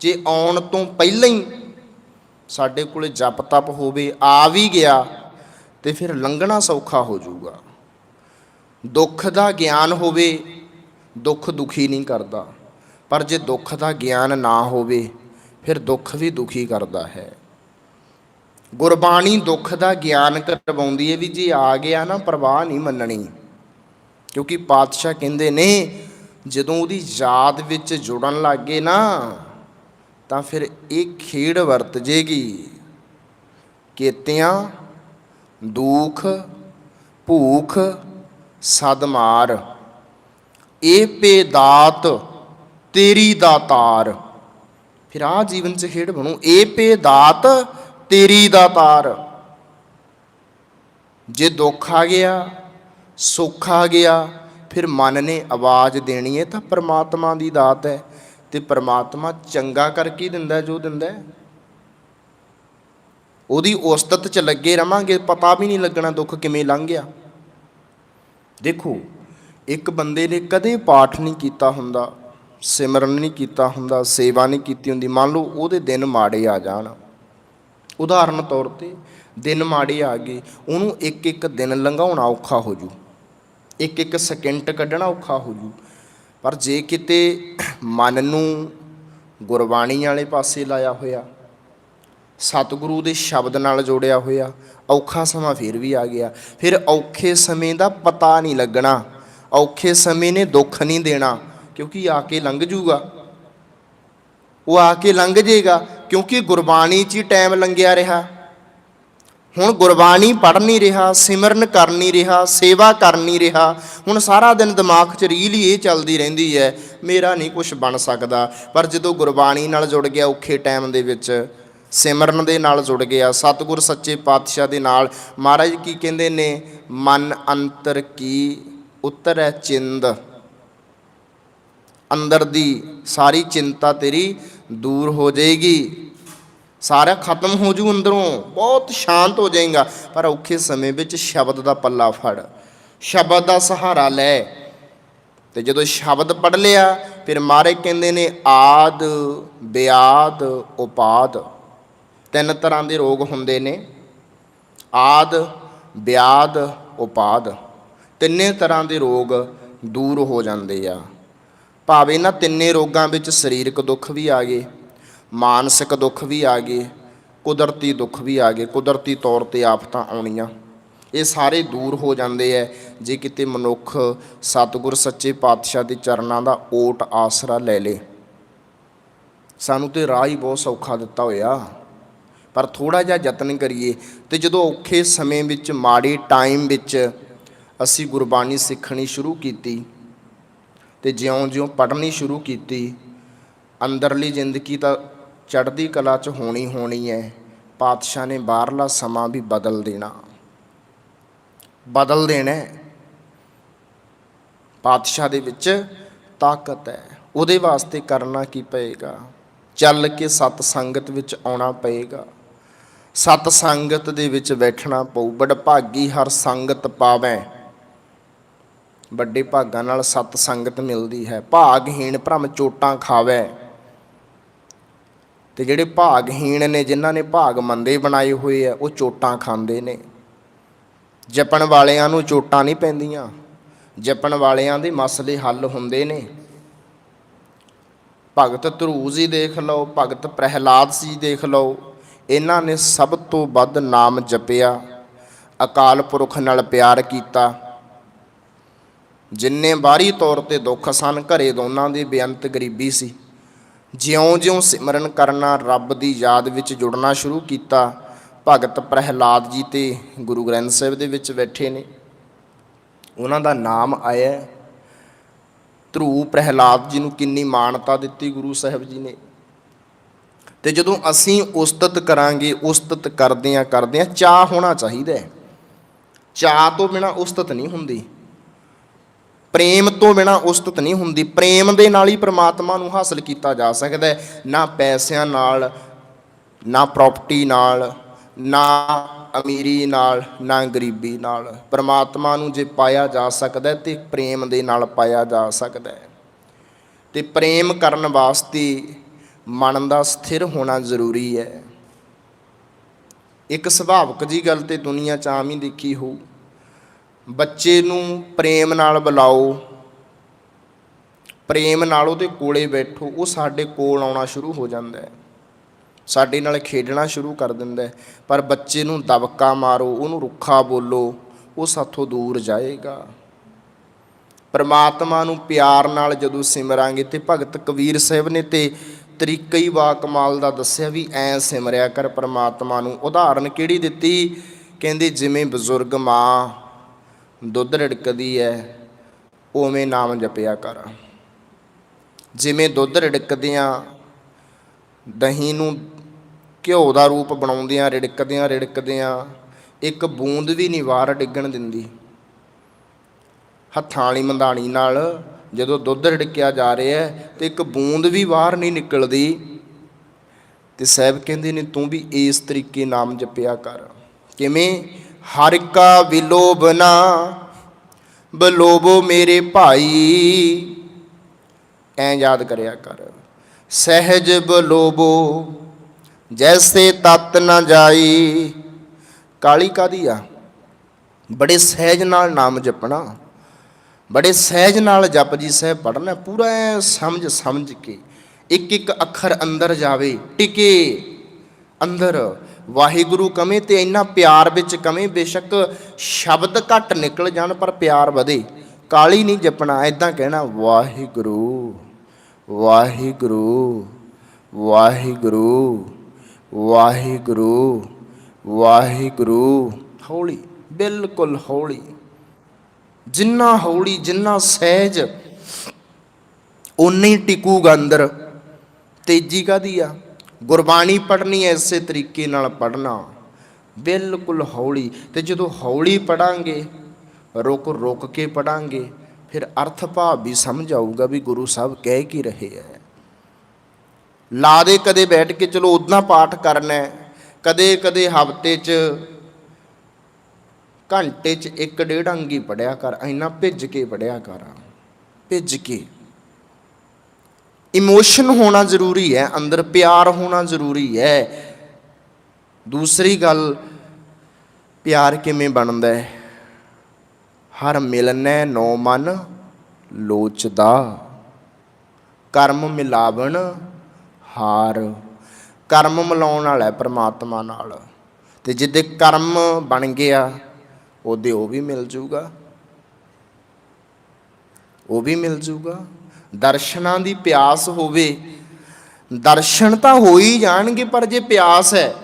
ਜੇ ਆਉਣ ਤੋਂ ਪਹਿਲਾਂ ਹੀ ਸਾਡੇ ਕੋਲੇ ਜਪ ਤਪ ਹੋਵੇ, ਆ ਵੀ ਗਿਆ, ਤੇ ਫਿਰ ਲੰਘਣਾ ਸੌਖਾ ਹੋ ਜਾਊਗਾ। ਦੁੱਖ ਦਾ ਗਿਆਨ ਹੋਵੇ, ਦੁੱਖ ਦੁਖੀ ਨਹੀਂ ਕਰਦਾ। ਪਰ ਜੇ ਦੁੱਖ ਦਾ ਗਿਆਨ ਨਾ ਹੋਵੇ, ਫਿਰ ਦੁੱਖ ਵੀ ਦੁਖੀ ਕਰਦਾ ਹੈ। ਗੁਰਬਾਣੀ ਦੁੱਖ ਦਾ ਗਿਆਨ ਕਰਵਾਉਂਦੀ ਹੈ ਵੀ ਜੇ ਆ ਗਿਆ ਨਾ, ਪ੍ਰਵਾਹ ਨਹੀਂ ਮੰਨਣੀ। ਕਿਉਂਕਿ ਪਾਤਸ਼ਾਹ ਕਹਿੰਦੇ ਨੇ, ਜਦੋਂ ਉਹਦੀ ਯਾਦ ਵਿੱਚ ਜੁੜਨ ਲੱਗੇ ਨਾ, ਤਾਂ ਫਿਰ ਇਹ ਖੇੜ ਵਰਤ ਜੇਗੀ। ਕੀਤਿਆਂ, ਦੁੱਖ, ਭੂਖ, ਸਦਮਾਰ। ਇਹ ਪੇ ਦਾਤ, ਤੇਰੀ ਦਾਤਾਰ ਫਿਰ ਆ ਜੀਵਨ ਚ ਖੇਡ ਬਣੂ। ਇਹ ਤੇਰੀ ਦਾ ਤਾਰ। ਜੇ ਦੁੱਖ ਆ ਗਿਆ, ਸੁੱਖ ਆ ਗਿਆ, ਫਿਰ ਮਨ ਨੇ ਆਵਾਜ਼ ਦੇਣੀ ਹੈ ਤਾਂ ਪ੍ਰਮਾਤਮਾ ਦੀ ਦਾਤ ਹੈ। ਤੇ ਪ੍ਰਮਾਤਮਾ ਚੰਗਾ ਕਰਕੇ ਦਿੰਦਾ ਜੋ ਦਿੰਦਾ ਉਹਦੀ ਉਸਤਤ ਚ ਲੱਗੇ ਰਵਾਂਗੇ, ਪਤਾ ਵੀ ਨਹੀਂ ਲੱਗਣਾ ਦੁੱਖ ਕਿਵੇਂ ਲੰਘ ਗਿਆ। ਦੇਖੋ, ਇੱਕ ਬੰਦੇ ਨੇ ਕਦੇ ਪਾਠ ਨਹੀਂ ਕੀਤਾ ਹੁੰਦਾ, ਸਿਮਰਨ ਨਹੀਂ ਕੀਤਾ ਹੁੰਦਾ, ਸੇਵਾ ਨਹੀਂ ਕੀਤੀ ਹੁੰਦੀ। ਮੰਨ ਲਓ ਉਹਦੇ ਦਿਨ ਮਾੜੇ ਆ ਜਾਣ। ਉਦਾਹਰਨ ਤੌਰ ਤੇ ਦਿਨ ਮਾੜੇ ਆ ਗਏ ਉਹਨੂੰ ਇੱਕ ਇੱਕ ਦਿਨ ਲੰਘਾਉਣਾ ਔਖਾ ਹੋ ਜੂ। ਇੱਕ ਇੱਕ ਸਕਿੰਟ ਕੱਢਣਾ ਔਖਾ ਹੋ ਜੂ। ਪਰ ਜੇ ਕਿਤੇ ਮਨ ਨੂੰ ਗੁਰਬਾਣੀ ਵਾਲੇ ਪਾਸੇ ਲਾਇਆ ਹੋਇਆ, ਸਤਿਗੁਰੂ ਦੇ ਸ਼ਬਦ ਨਾਲ ਜੋੜਿਆ ਹੋਇਆ, ਔਖਾ ਸਮਾਂ ਫਿਰ ਵੀ ਆ ਗਿਆ। ਫਿਰ ਔਖੇ ਸਮੇਂ ਦਾ ਪਤਾ ਨਹੀਂ ਲੱਗਣਾ, ਔਖੇ ਸਮੇਂ ਨੇ ਦੁੱਖ ਨਹੀਂ ਦੇਣਾ, ਕਿਉਂਕਿ ਆ ਕੇ ਲੰਘ ਜੂਗਾ। ਉਹ ਆ ਕੇ ਲੰਘ ਜਾਏਗਾ ਕਿਉਂਕਿ ਗੁਰਬਾਣੀ 'ਚ ਹੀ ਟਾਈਮ ਲੰਘਿਆ ਰਿਹਾ। ਹੁਣ ਗੁਰਬਾਣੀ ਪੜ੍ਹ ਨਹੀਂ ਰਿਹਾ, ਸਿਮਰਨ ਕਰ ਨਹੀਂ ਰਿਹਾ, ਸੇਵਾ ਕਰ ਨਹੀਂ ਰਿਹਾ। ਹੁਣ ਸਾਰਾ ਦਿਨ ਦਿਮਾਗ 'ਚ ਰੀਲ ਹੀ ਇਹ ਚੱਲਦੀ ਰਹਿੰਦੀ ਹੈ, ਮੇਰਾ ਨਹੀਂ ਕੁਝ ਬਣ ਸਕਦਾ। ਪਰ ਜਦੋਂ ਗੁਰਬਾਣੀ ਨਾਲ ਜੁੜ ਗਿਆ ਔਖੇ ਟਾਈਮ ਦੇ ਵਿੱਚ, ਸਿਮਰਨ ਦੇ ਨਾਲ ਜੁੜ ਗਿਆ, ਸਤਿਗੁਰ ਸੱਚੇ ਪਾਤਸ਼ਾਹ ਦੇ ਨਾਲ, ਮਹਾਰਾਜ ਕੀ ਕਹਿੰਦੇ ਨੇ, ਮਨ ਅੰਤਰ ਕੀ ਉਤਰੈ ਚਿੰਦ। ਅੰਦਰ ਦੀ ਸਾਰੀ ਚਿੰਤਾ ਤੇਰੀ ਦੂਰ ਹੋ ਜਾਏਗੀ। ਸਾਰਾ ਖਤਮ ਹੋ ਜੂ ਅੰਦਰੋਂ। ਬਹੁਤ ਸ਼ਾਂਤ ਹੋ ਜਾਏਗਾ। ਪਰ ਔਖੇ ਸਮੇਂ ਵਿੱਚ ਸ਼ਬਦ ਦਾ ਪੱਲਾ ਫੜ। ਸ਼ਬਦ ਦਾ ਸਹਾਰਾ ਲੈ। ਤੇ ਜਦੋਂ ਸ਼ਬਦ ਪੜ ਲਿਆ, ਫਿਰ ਮਾਰੇ ਕਹਿੰਦੇ ਨੇ, ਆਦ, ਬਿਆਦ, ਉਪਾਦ। ਤਿੰਨ ਤਰ੍ਹਾਂ ਦੇ ਰੋਗ ਹੁੰਦੇ ਨੇ। ਆਦ, ਬਿਆਦ, ਉਪਾਦ। ਤਿੰਨੇ ਤਰ੍ਹਾਂ ਦੇ ਰੋਗ ਦੂਰ ਹੋ ਜਾਂਦੇ ਆ। ਭਾਵੇਂ ਇਹਨਾਂ ਤਿੰਨੇ ਰੋਗਾਂ ਵਿੱਚ ਸਰੀਰਕ ਦੁੱਖ ਵੀ ਆ ਗਏ, ਮਾਨਸਿਕ ਦੁੱਖ ਵੀ ਆ ਗਏ, ਕੁਦਰਤੀ ਦੁੱਖ ਵੀ ਆ ਗਏ, ਕੁਦਰਤੀ ਤੌਰ ਤੇ ਆਫਤਾਂ ਆਉਣੀਆਂ। ਇਹ ਸਾਰੇ ਦੂਰ ਹੋ ਜਾਂਦੇ ਐ, ਜੇ ਕਿਤੇ ਮਨੁੱਖ ਸਤਿਗੁਰ ਸੱਚੇ ਪਾਤਸ਼ਾਹ ਦੇ ਚਰਨਾਂ ਦਾ ਓਟ ਆਸਰਾ ਲੈ ਲੇ। ਸਾਨੂੰ ਤੇ ਰਾਹ ਹੀ ਬਹੁਤ ਸੌਖਾ ਦਿੱਤਾ ਹੋਇਆ। ਪਰ ਥੋੜਾ ਜਿਹਾ ਯਤਨ ਕਰੀਏ ਤੇ ਜਦੋਂ ਔਖੇ ਸਮੇਂ ਵਿੱਚ, ਮਾੜੇ ਟਾਈਮ ਵਿੱਚ ਅਸੀਂ ਗੁਰਬਾਣੀ ਸਿੱਖਣੀ ਸ਼ੁਰੂ ਕੀਤੀ ਤੇ ਜਿਉਂ-ਜਿਉਂ ਪੜ੍ਹਨੀ ਸ਼ੁਰੂ ਕੀਤੀ, ਅੰਦਰਲੀ ਜ਼ਿੰਦਗੀ ਤਾਂ ਚੜ੍ਹਦੀ ਕਲਾ 'ਚ ਹੋਣੀ ਹੋਣੀ ਹੈ ਪਾਤਸ਼ਾਹ ਨੇ ਬਾਹਰਲਾ ਸਮਾਂ ਵੀ ਬਦਲ ਦੇਣਾ। ਬਦਲ ਦੇਣਾ ਪਾਤਸ਼ਾਹ ਦੇ ਵਿੱਚ ਤਾਕਤ ਹੈ ਉਹਦੇ ਵਾਸਤੇ ਕਰਨਾ ਕੀ ਪਏਗਾ? ਚੱਲ ਕੇ ਸਤ ਸੰਗਤ ਵਿੱਚ ਆਉਣਾ ਪਏਗਾ। ਸਤ ਸੰਗਤ ਦੇ ਵਿੱਚ ਬੈਠਣਾ ਪਊ। ਬੜ ਭਾਗੀ ਹਰ ਸੰਗਤ ਪਾਵੈ। ਵੱਡੇ ਭਾਗਾਂ ਨਾਲ ਸਤ ਸੰਗਤ ਮਿਲਦੀ ਹੈ। ਭਾਗਹੀਣ ਭ੍ਰਮ ਚੋਟਾਂ ਖਾਵੈ। ਤੇ ਜਿਹੜੇ ਭਾਗਹੀਣ ਨੇ, ਜਿਨ੍ਹਾਂ ਨੇ ਭਾਗ ਮੰਦੇ ਬਣਾਏ ਹੋਏ ਆ, ਉਹ ਚੋਟਾਂ ਖਾਂਦੇ ਨੇ। ਜਪਣ ਵਾਲਿਆਂ ਨੂੰ ਚੋਟਾਂ ਨਹੀਂ ਪੈਂਦੀਆਂ। ਜਪਣ ਵਾਲਿਆਂ ਦੇ ਮਸਲੇ ਹੱਲ ਹੁੰਦੇ ਨੇ। ਭਗਤ ਧਰੂ ਜੀ ਦੇਖ ਲਓ, ਭਗਤ ਪ੍ਰਹਿਲਾਦ ਜੀ ਦੇਖ ਲਓ, ਇਹਨਾਂ ਨੇ ਸਭ ਤੋਂ ਵੱਧ ਨਾਮ ਜਪਿਆ, ਅਕਾਲ ਪੁਰਖ ਨਾਲ ਪਿਆਰ ਕੀਤਾ। ਜਿੰਨੇ ਬਾਹਰੀ ਤੌਰ ਤੇ ਦੁੱਖ ਸਨ, ਘਰੇ ਦੋਨਾਂ ਦੀ ਬੇਅੰਤ ਗਰੀਬੀ ਸੀ। ਜਿਉਂ-ਜਿਉਂ ਸਿਮਰਨ ਕਰਨਾ ਰੱਬ ਦੀ ਯਾਦ ਵਿੱਚ ਜੁੜਨਾ ਸ਼ੁਰੂ ਕੀਤਾ, ਭਗਤ ਪ੍ਰਹਿਲਾਦ ਜੀ ਤੇ ਗੁਰੂ ਗ੍ਰੰਥ ਸਾਹਿਬ ਦੇ ਵਿੱਚ ਬੈਠੇ ਨੇ। ਉਹਨਾਂ ਦਾ ਨਾਮ ਆਇਆ ਹੈ। ਧਰੂ ਪ੍ਰਹਿਲਾਦ ਜੀ ਨੂੰ ਕਿੰਨੀ ਮਾਨਤਾ ਦਿੱਤੀ ਗੁਰੂ ਸਾਹਿਬ ਜੀ ਨੇ। ਤੇ ਜਦੋਂ ਅਸੀਂ ਉਸਤਤ ਕਰਾਂਗੇ, ਉਸਤਤ ਕਰਦਿਆਂ ਕਰਦਿਆਂ ਚਾਹ ਹੋਣਾ ਚਾਹੀਦਾ ਹੈ। ਚਾਹ ਤੋਂ ਬਿਨਾ ਉਸਤਤ ਨਹੀਂ ਹੁੰਦੀ। ਪ੍ਰੇਮ ਤੋਂ ਬਿਨਾ ਉਸਤਤ ਨਹੀਂ ਹੁੰਦੀ। ਪ੍ਰੇਮ ਦੇ ਨਾਲ ਹੀ ਪ੍ਰਮਾਤਮਾ ਨੂੰ ਹਾਸਲ ਕੀਤਾ ਜਾ ਸਕਦਾ ਹੈ। ਨਾ ਪੈਸਿਆਂ ਨਾਲ, ਨਾ ਪ੍ਰਾਪਰਟੀ ਨਾਲ, ਨਾ ਅਮੀਰੀ ਨਾਲ, ਨਾ ਗਰੀਬੀ ਨਾਲ। ਪ੍ਰਮਾਤਮਾ ਨੂੰ ਜੇ ਪਾਇਆ ਜਾ ਸਕਦਾ ਹੈ ਤੇ ਪ੍ਰੇਮ ਦੇ ਨਾਲ ਪਾਇਆ ਜਾ ਸਕਦਾ ਹੈ। ਤੇ ਪ੍ਰੇਮ ਕਰਨ ਵਾਸਤੇ ਮਨ ਦਾ ਸਥਿਰ ਹੋਣਾ ਜ਼ਰੂਰੀ ਹੈ। ਇੱਕ ਸੁਭਾਵਕ ਜੀ ਗੱਲ ਤੇ ਦੁਨੀਆ ਚ ਆਮ ਹੀ ਦੇਖੀ ਹੋਊ। ਬੱਚੇ ਨੂੰ ਪ੍ਰੇਮ ਨਾਲ ਬੁਲਾਓ, ਪ੍ਰੇਮ ਨਾਲ ਉਹਦੇ ਕੋਲੇ ਬੈਠੋ, ਉਹ ਸਾਡੇ ਕੋਲ ਆਉਣਾ ਸ਼ੁਰੂ ਹੋ ਜਾਂਦਾ ਹੈ। ਸਾਡੇ ਨਾਲ ਖੇਡਣਾ ਸ਼ੁਰੂ ਕਰ ਦਿੰਦਾ ਹੈ। ਪਰ ਬੱਚੇ ਨੂੰ ਦਬਕਾ ਮਾਰੋ, ਉਹਨੂੰ ਰੁੱਖਾ ਬੋਲੋ, ਉਹ ਸਾਥੋਂ ਦੂਰ ਜਾਏਗਾ। ਪਰਮਾਤਮਾ ਨੂੰ ਪਿਆਰ ਨਾਲ ਜਦੋਂ ਸਿਮਰਾਂਗੇ ਤੇ ਭਗਤ ਕਬੀਰ ਸਾਹਿਬ ਨੇ ਤੇ ਤਰੀਕਾ ਹੀ ਵਾ ਕਮਾਲ ਦਾ ਦੱਸਿਆ ਵੀ ਐ ਸਿਮਰਿਆ ਕਰ ਪਰਮਾਤਮਾ ਨੂੰ। ਉਦਾਹਰਨ ਕਿਹੜੀ ਦਿੱਤੀ? ਕਹਿੰਦੇ, ਜਿਵੇਂ ਬਜ਼ੁਰਗ ਮਾਂ ਦੁੱਧ ਰਿੜਕਦੀ ਐ, ਉਵੇਂ ਨਾਮ ਜਪਿਆ ਕਰ। ਜਿਵੇਂ ਦੁੱਧ ਰਿੜਕਦਿਆਂ ਦਹੀਂ ਨੂੰ ਘਿਓ ਦਾ ਰੂਪ ਬਣਾਉਂਦਿਆਂ, ਰਿੜਕਦਿਆਂ ਰਿੜਕਦਿਆਂ ਇੱਕ ਬੂੰਦ ਵੀ ਨਹੀਂ ਵਾਰ ਡਿੱਗਣ ਦਿੰਦੀ। ਹੱਥਾਂ ਵਾਲੀ ਮੰਦਾਣੀ ਨਾਲ ਜਦੋਂ ਦੁੱਧ ਰਿੜਕਿਆ ਜਾ ਰਿਹਾ ਹੈ ਤੇ ਇੱਕ ਬੂੰਦ ਵੀ ਬਾਹਰ ਨਹੀਂ ਨਿਕਲਦੀ। ਤੇ ਸਾਹਿਬ ਕਹਿੰਦੇ ਨੇ, ਤੂੰ ਵੀ ਇਸ ਤਰੀਕੇ ਨਾਮ ਜਪਿਆ ਕਰ। ਕਿਵੇਂ? ਹਰ ਕਾ ਵਿਲੋਭ ਨਾ ਬਲੋਬੋ ਮੇਰੇ ਭਾਈ। ਐ ਯਾਦ ਕਰਿਆ ਕਰ, ਸਹਿਜ ਬਲੋਬੋ ਜੈਸੇ ਤਤ ਨਾ ਜਾਈ। ਕਾਲੀ ਕਾਦੀ ਆ? ਬੜੇ ਸਹਿਜ ਨਾਲ ਨਾਮ ਜਪਣਾ, ਬੜੇ ਸਹਿਜ ਨਾਲ ਜਪ ਜੀ ਸਾਹਿਬ ਪੜ੍ਹਨਾ, ਪੂਰਾ ਐਂ ਸਮਝ ਸਮਝ ਕੇ ਇੱਕ ਇੱਕ ਅੱਖਰ ਅੰਦਰ ਜਾਵੇ, ਟਿਕੇ, ਅੰਦਰ ਵਾਹਿਗੁਰੂ ਕਵੇਂ ਤੇ ਇੰਨਾ ਪਿਆਰ ਵਿੱਚ ਕਮੇ ਬੇਸ਼ੱਕ ਸ਼ਬਦ ਘੱਟ ਨਿਕਲ ਜਾਣ, ਪਰ ਪਿਆਰ ਵਧੇ। ਕਾਲੀ ਨਹੀਂ ਜਪਣਾ ਐਦਾਂ ਕਹਿਣਾ, ਵਾਹਿਗੁਰੂ ਵਾਹਿਗੁਰੂ ਵਾਹਿਗੁਰੂ ਵਾਹਿਗੁਰੂ ਵਾਹਿਗੁਰੂ। ਹੌਲੀ, ਬਿਲਕੁਲ ਹੌਲੀ। ਜਿੰਨਾ ਹੌਲੀ, ਜਿੰਨਾ ਸਹਿਜ ਉਨੀ ਟਿਕੂਗਾ ਅੰਦਰ। ਤੇਜੀ ਕਾਦੀ ਆ? ਗੁਰਬਾਣੀ ਪੜ੍ਹਨੀ ਇਸੇ ਤਰੀਕੇ ਨਾਲ ਪੜ੍ਹਨਾ। ਬਿਲਕੁਲ ਹੌਲੀ। ਤੇ ਜਦੋਂ ਹੌਲੀ ਪੜਾਂਗੇ ਰੁਕ ਰੁਕ ਕੇ ਪੜਾਂਗੇ ਫਿਰ ਅਰਥ ਭਾਵ ਵੀ ਸਮਝ ਆਊਗਾ ਵੀ ਗੁਰੂ ਸਾਹਿਬ ਕਹਿ ਕੀ ਰਹੇ ਹੈ। ਲਾ ਦੇ ਕਦੇ ਬੈਠ ਕੇ, ਚਲੋ ਉਦਾਂ ਪਾਠ ਕਰਨਾ ਕਦੇ ਕਦੇ ਹਫ਼ਤੇ 'ਚ, ਘੰਟੇ 'ਚ ਇੱਕ ਡੇਢ ਅੰਗੀ ਪੜਿਆ ਕਰ, ਇੰਨਾ ਭਿੱਜ ਕੇ ਪੜਿਆ ਕਰ। ਭਿੱਜ ਕੇ। ਇਮੋਸ਼ਨ ਹੋਣਾ ਜ਼ਰੂਰੀ ਹੈ, ਅੰਦਰ ਪਿਆਰ ਹੋਣਾ ਜ਼ਰੂਰੀ ਹੈ। ਦੂਸਰੀ ਗੱਲ, ਪਿਆਰ ਕਿਵੇਂ ਬਣਦਾ ਹੈ? ਹਰ ਮਿਲਨੈ ਨੋ ਮਨ ਲੋਚਦਾ। ਕਰਮ ਮਿਲਾਵਣ ਹਾਰ। ਕਰਮ ਮਿਲਾਉਣ ਵਾਲਾ ਹੈ ਪ੍ਰਮਾਤਮਾ ਨਾਲ। ਤੇ ਜਿੱਦੇ ਕਰਮ ਬਣ ਗਿਆ, ਉਹਦੇ ਉਹ ਵੀ ਮਿਲ ਜੂਗਾ। ਉਹ ਵੀ ਮਿਲ ਜੂਗਾ। ਦਰਸ਼ਨਾਂ ਦੀ ਪਿਆਸ ਹੋਵੇ। ਦਰਸ਼ਨ ਤਾਂ ਹੋ ਹੀ ਜਾਣਗੇ, ਪਰ ਜੇ ਪਿਆਸ ਹੈ,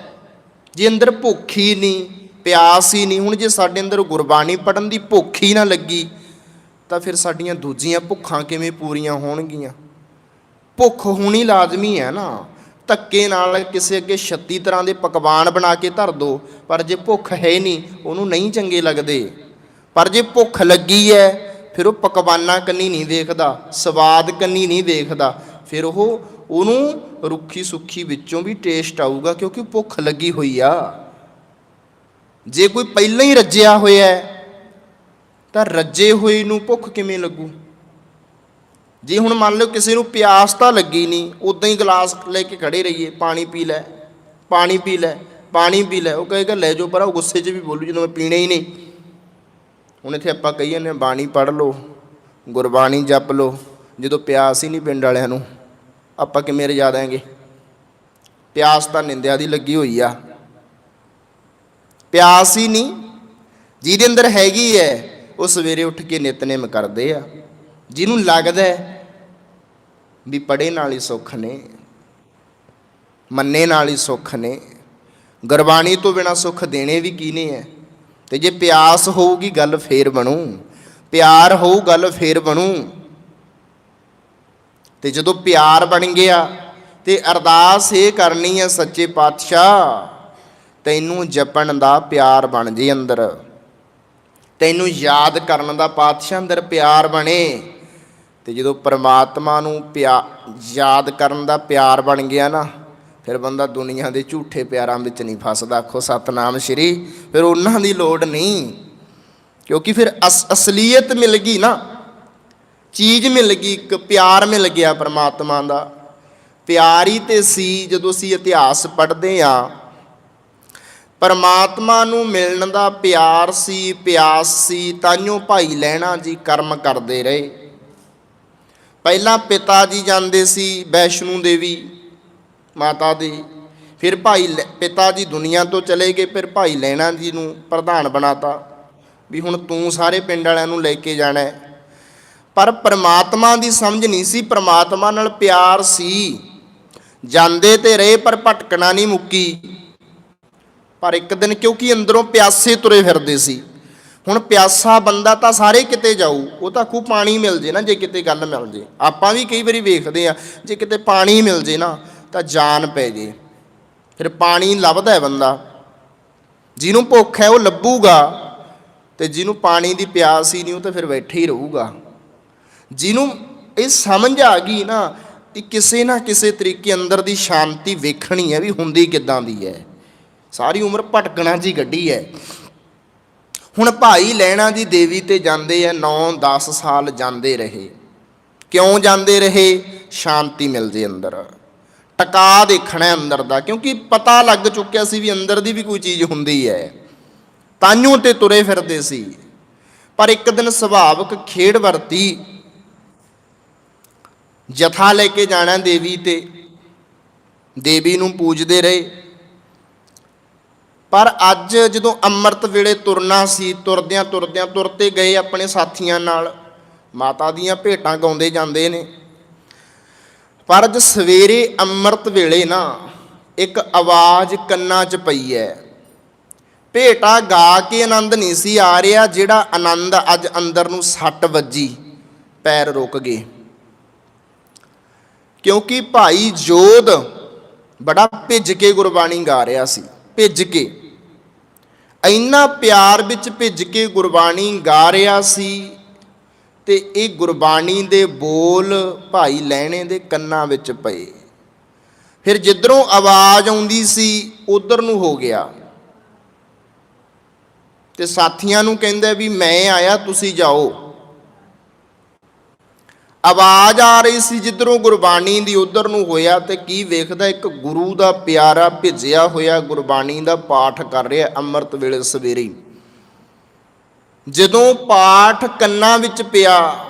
ਜੇ ਅੰਦਰ ਭੁੱਖ ਹੀ ਨਹੀਂ, ਪਿਆਸ ਹੀ ਨਹੀਂ, ਹੁਣ ਜੇ ਸਾਡੇ ਅੰਦਰ ਗੁਰਬਾਣੀ ਪੜਨ ਦੀ ਭੁੱਖ ਹੀ ਨਾ ਲੱਗੀ, ਤਾਂ ਫਿਰ ਸਾਡੀਆਂ ਦੂਜੀਆਂ ਭੁੱਖਾਂ ਕਿਵੇਂ ਪੂਰੀਆਂ ਹੋਣਗੀਆਂ? ਭੁੱਖ ਹੋਣੀ ਲਾਜ਼ਮੀ ਹੈ ਨਾ। ਧੱਕੇ ਨਾਲ ਕਿਸੇ ਅੱਗੇ 36 ਤਰ੍ਹਾਂ ਦੇ ਪਕਵਾਨ ਬਣਾ ਕੇ ਧਰ ਦੋ, ਪਰ ਜੇ ਭੁੱਖ ਹੈ ਨਹੀਂ, ਉਹਨੂੰ ਨਹੀਂ ਚੰਗੇ ਲੱਗਦੇ। ਪਰ ਜੇ ਭੁੱਖ ਲੱਗੀ ਹੈ ਫਿਰ ਉਹ ਪਕਵਾਨਾ ਕੰਨੀ ਨਹੀਂ ਦੇਖਦਾ, ਸਵਾਦ ਕੰਨੀ ਨਹੀਂ ਦੇਖਦਾ। ਫਿਰ ਉਹ ਉਹਨੂੰ ਰੁੱਖੀ ਸੁੱਖੀ ਵਿੱਚੋਂ ਵੀ ਟੇਸਟ ਆਊਗਾ ਕਿਉਂਕਿ ਭੁੱਖ ਲੱਗੀ ਹੋਈ ਆ। ਜੇ ਕੋਈ ਪਹਿਲਾਂ ਹੀ ਰੱਜਿਆ ਹੋਇਆ ਤਾਂ ਰੱਜੇ ਹੋਏ ਨੂੰ ਭੁੱਖ ਕਿਵੇਂ ਲੱਗੂ? ਜੇ ਹੁਣ ਮੰਨ ਲਓ ਕਿਸੇ ਨੂੰ ਪਿਆਸ ਤਾਂ ਲੱਗੀ ਨਹੀਂ ਉਦਾਂ ਹੀ ਗਲਾਸ ਲੈ ਕੇ ਖੜੇ ਰਹੀਏ, ਪਾਣੀ ਪੀ ਲੈ, ਪਾਣੀ ਪੀ ਲੈ, ਪਾਣੀ ਪੀ ਲੈ, ਉਹ ਕਹੇਗਾ, ਲੈ ਜਾਓ ਪਰ ਉਹ ਗੁੱਸੇ 'ਚ ਵੀ ਬੋਲੂ ਜਦੋਂ ਮੈਂ ਪੀਣਾ ਹੀ ਨਹੀਂ। ਹੁਣ ਇੱਥੇ ਆਪਾਂ ਕਹੀ ਜਾਂਦੇ ਹਾਂ ਬਾਣੀ ਪੜ੍ਹ ਲਓ, ਗੁਰਬਾਣੀ ਜਪ ਲਓ, ਜਦੋਂ ਪਿਆਸ ਹੀ ਨਹੀਂ ਪਿੰਡ ਵਾਲਿਆਂ ਨੂੰ, ਆਪਾਂ ਕਿਵੇਂ ਰਜਾ ਦਾਂਗੇ ਪਿਆਸ ਤਾਂ ਨਿੰਦਿਆ ਦੀ ਲੱਗੀ ਹੋਈ ਆ। ਪਿਆਸ ਹੀ ਨਹੀਂ, ਜਿਹਦੇ ਅੰਦਰ ਹੈਗੀ ਹੈ ਉਹ ਸਵੇਰੇ ਉੱਠ ਕੇ ਨਿਤਨੇਮ ਕਰਦੇ ਆ। ਜਿਹਨੂੰ ਲੱਗਦਾ ਵੀ ਪੜੇ ਨਾਲ ਹੀ ਸੁੱਖ ਨੇ, ਮੰਨੇ ਨਾਲ ਹੀ ਸੁੱਖ ਨੇ, ਗੁਰਬਾਣੀ ਤੋਂ ਬਿਨਾ ਸੁੱਖ ਦੇਣੇ ਵੀ ਕੀ ਨੇ ਹੈ ਤੇ ਜੇ ਪਿਆਸ ਹੋਊਗੀ ਗੱਲ ਫੇਰ ਬਣੂ। ਪਿਆਰ ਹੋਊ, ਗੱਲ ਫੇਰ ਬਣੂ। ਤੇ ਜਦੋਂ ਪਿਆਰ ਬਣ ਗਿਆ, ਤੇ ਅਰਦਾਸ ਇਹ ਕਰਨੀ ਹੈ ਸੱਚੇ ਪਾਤਸ਼ਾਹ, ਤੈਨੂੰ ਜਪਣ ਦਾ ਪਿਆਰ ਬਣ ਜੇ ਅੰਦਰ। ਤੈਨੂੰ ਯਾਦ ਕਰਨ ਦਾ ਪਾਤਸ਼ਾਹ ਅੰਦਰ ਪਿਆਰ ਬਣੇ। ਤੇ ਜਦੋਂ ਪ੍ਰਮਾਤਮਾ ਨੂੰ ਪਿਆ, ਯਾਦ ਕਰਨ ਦਾ ਪਿਆਰ ਬਣ ਗਿਆ ਨਾ ਫਿਰ ਬੰਦਾ ਦੁਨੀਆ ਦੇ ਝੂਠੇ ਪਿਆਰਾਂ ਵਿੱਚ ਨਹੀਂ ਫਸਦਾ। ਆਖੋ, ਸਤਨਾਮ ਸ਼੍ਰੀ, ਫਿਰ ਉਹਨਾਂ ਦੀ ਲੋੜ ਨਹੀਂ। ਕਿਉਂਕਿ ਫਿਰ ਅਸ, ਅਸਲੀਅਤ ਮਿਲ ਗਈ ਨਾ। ਚੀਜ਼ ਮਿਲ ਗਈ, ਇੱਕ ਪਿਆਰ ਮਿਲ ਗਿਆ ਪਰਮਾਤਮਾ ਦਾ। ਪਿਆਰੀ ਹੀ ਤੇ ਸੀ, ਜਦੋਂ ਅਸੀਂ ਇਤਿਹਾਸ ਪੜ੍ਹਦੇ ਆ ਪਰਮਾਤਮਾ ਨੂੰ ਮਿਲਣ ਦਾ ਪਿਆਰ ਸੀ, ਪਿਆਸ ਸੀ ਤਾਂਿਓ ਭਾਈ ਲੈਣਾ ਜੀ ਕਰਮ ਕਰਦੇ ਰਹੇ। ਪਹਿਲਾਂ ਪਿਤਾ ਜੀ ਜਾਂਦੇ ਸੀ, ਵੈਸ਼ਨੂ ਦੇਵੀ। ਮਾਤਾ ਦੀ। ਫਿਰ ਭਾਈ ਲੈ- ਪਿਤਾ ਜੀ ਦੁਨੀਆ ਤੋਂ ਚਲੇ ਗਏ, ਫਿਰ ਭਾਈ ਲੈਣਾ ਜੀ ਨੂੰ ਪ੍ਰਧਾਨ ਬਣਾਤਾ। ਵੀ ਹੁਣ ਤੂੰ ਸਾਰੇ ਪਿੰਡ ਵਾਲਿਆਂ ਨੂੰ ਲੈ ਕੇ ਜਾਣਾ ਪਰ ਪਰਮਾਤਮਾ ਦੀ ਸਮਝ ਨਹੀਂ ਸੀ, ਪਰਮਾਤਮਾ ਨਾਲ ਪਿਆਰ ਸੀ। ਜਾਂਦੇ ਤੇ ਰਹੇ, ਪਰ ਭਟਕਣਾ ਨਹੀਂ ਮੁੱਕੀ। ਪਰ ਇੱਕ ਦਿਨ ਕਿਉਂਕਿ ਅੰਦਰੋਂ ਪਿਆਸੇ ਤੁਰੇ ਫਿਰਦੇ ਸੀ। ਹੁਣ ਪਿਆਸਾ ਬੰਦਾ ਤਾਂ ਸਾਰੇ ਕਿਤੇ ਜਾਊ, ਉਹ ਤਾਂ ਖੂ ਪਾਣੀ ਮਿਲ ਜੇ ਨਾ, ਜੇ ਕਿਤੇ ਗੱਲ ਮਿਲ ਜੇ। ਆਪਾਂ ਵੀ ਕਈ ਵਾਰੀ ਵੇਖਦੇ ਆ ਜੇ ਕਿਤੇ ਪਾਣੀ ਮਿਲ ਜੇ ਨਾ ਤਾਂ ਜਾਨ ਪੈ ਜੇ। ਫਿਰ ਪਾਣੀ ਲੱਭਦਾ ਹੈ ਬੰਦਾ। ਜਿਹਨੂੰ ਭੁੱਖ ਹੈ ਉਹ ਲੱਭੂਗਾ ਤੇ ਜਿਹਨੂੰ ਪਾਣੀ ਦੀ ਪਿਆਸ ਹੀ ਨਹੀਂ ਉਹ ਤਾਂ ਫਿਰ ਬੈਠੇ ਹੀ ਰਹੂਗਾ। ਜਿਹਨੂੰ ਇਹ ਸਮਝ ਆ ਗਈ ਨਾ ਕਿ ਕਿਸੇ ਨਾ ਕਿਸੇ ਤਰੀਕੇ ਅੰਦਰ ਦੀ ਸ਼ਾਂਤੀ ਵੇਖਣੀ ਹੈ ਵੀ ਹੁੰਦੀ ਕਿੱਦਾਂ ਦੀ ਹੈ। ਸਾਰੀ ਉਮਰ ਭਟਕਣਾ ਜੀ ਗੱਡੀ ਹੈ। ਹੁਣ ਭਾਈ ਲੈਣਾ ਜੀ ਦੇਵੀ ਤੇ ਜਾਂਦੇ ਆ 9-10 ਸਾਲ ਜਾਂਦੇ ਰਹੇ। ਕਿਉਂ ਜਾਂਦੇ ਰਹੇ? ਸ਼ਾਂਤੀ ਮਿਲ ਅੰਦਰ। ਟਕਾ ਦੇਖਣਾ ਅੰਦਰ ਦਾ, ਕਿਉਂਕਿ ਪਤਾ ਲੱਗ ਚੁੱਕਿਆ ਸੀ ਵੀ ਅੰਦਰ ਦੀ ਵੀ ਕੋਈ ਚੀਜ਼ ਹੁੰਦੀ ਹੈ। ਤਾਂਿਓ ਤੇ ਤੁਰੇ ਫਿਰਦੇ ਸੀ। ਪਰ ਇੱਕ ਦਿਨ ਸੁਭਾਵਕ ਖੇਡ ਵਰਤੀ। ਜਥਾ ਲੈ ਕੇ ਜਾਣਾ ਦੇਵੀ ਤੇ। ਦੇਵੀ ਨੂੰ ਪੂਜਦੇ ਰਹੇ। ਪਰ ਅੱਜ ਜਦੋਂ ਅੰਮ੍ਰਿਤ ਵੇਲੇ ਤੁਰਨਾ ਸੀ ਤੁਰਦਿਆਂ ਤੁਰਦਿਆਂ ਤੁਰਤੇ ਗਏ ਆਪਣੇ ਸਾਥੀਆਂ ਨਾਲ। ਮਾਤਾ ਦੀਆਂ ਭੇਟਾਂ ਗਾਉਂਦੇ ਜਾਂਦੇ ਨੇ। ਪਰ ਅੱਜ ਸਵੇਰੇ ਅੰਮ੍ਰਿਤ ਵੇਲੇ ਨਾ ਇੱਕ ਆਵਾਜ਼ ਕੰਨਾਂ 'ਚ ਪਈ ਹੈ ਭੇਟਾ ਗਾ ਕੇ ਆਨੰਦ ਨਹੀਂ ਸੀ ਆ ਰਿਹਾ ਜਿਹੜਾ ਆਨੰਦ ਅੱਜ ਅੰਦਰ ਨੂੰ ਸੱਟ ਵੱਜੀ, ਪੈਰ ਰੁਕ ਗਏ। ਕਿਉਂਕਿ ਭਾਈ ਜੋਧ ਬੜਾ ਭਿੱਜ ਕੇ ਗੁਰਬਾਣੀ ਗਾ ਰਿਹਾ ਸੀ, ਭਿੱਜ ਕੇ। ਇੰਨਾ ਪਿਆਰ ਵਿੱਚ ਭਿੱਜ ਕੇ ਗੁਰਬਾਣੀ ਗਾ ਰਿਹਾ ਸੀ ਤੇ ਇਹ ਗੁਰਬਾਣੀ ਦੇ ਬੋਲ ਭਾਈ ਲੈਣੇ ਦੇ ਕੰਨਾਂ ਵਿੱਚ ਪਏ। ਫਿਰ ਜਿੱਧਰੋਂ ਆਵਾਜ਼ ਆਉਂਦੀ ਸੀ, ਉਧਰ ਨੂੰ ਹੋ ਗਿਆ। ਤੇ ਸਾਥੀਆਂ ਨੂੰ ਕਹਿੰਦਾ ਵੀ ਮੈਂ ਆਇਆ, ਤੁਸੀਂ ਜਾਓ। ਆਵਾਜ਼ ਆ ਰਹੀ ਸੀ ਜਿੱਧਰੋਂ ਗੁਰਬਾਣੀ ਦੀ ਉਧਰ ਨੂੰ ਹੋਇਆ ਤੇ ਕੀ ਵੇਖਦਾ ਇੱਕ ਗੁਰੂ ਦਾ ਪਿਆਰਾ ਭਿੱਜਿਆ ਹੋਇਆ ਗੁਰਬਾਣੀ ਦਾ ਪਾਠ ਕਰ ਰਿਹਾ ਅੰਮ੍ਰਿਤ ਵੇਲੇ ਸਵੇਰੇ ਜਦੋਂ ਪਾਠ ਕੰਨਾਂ ਵਿੱਚ ਪਿਆ,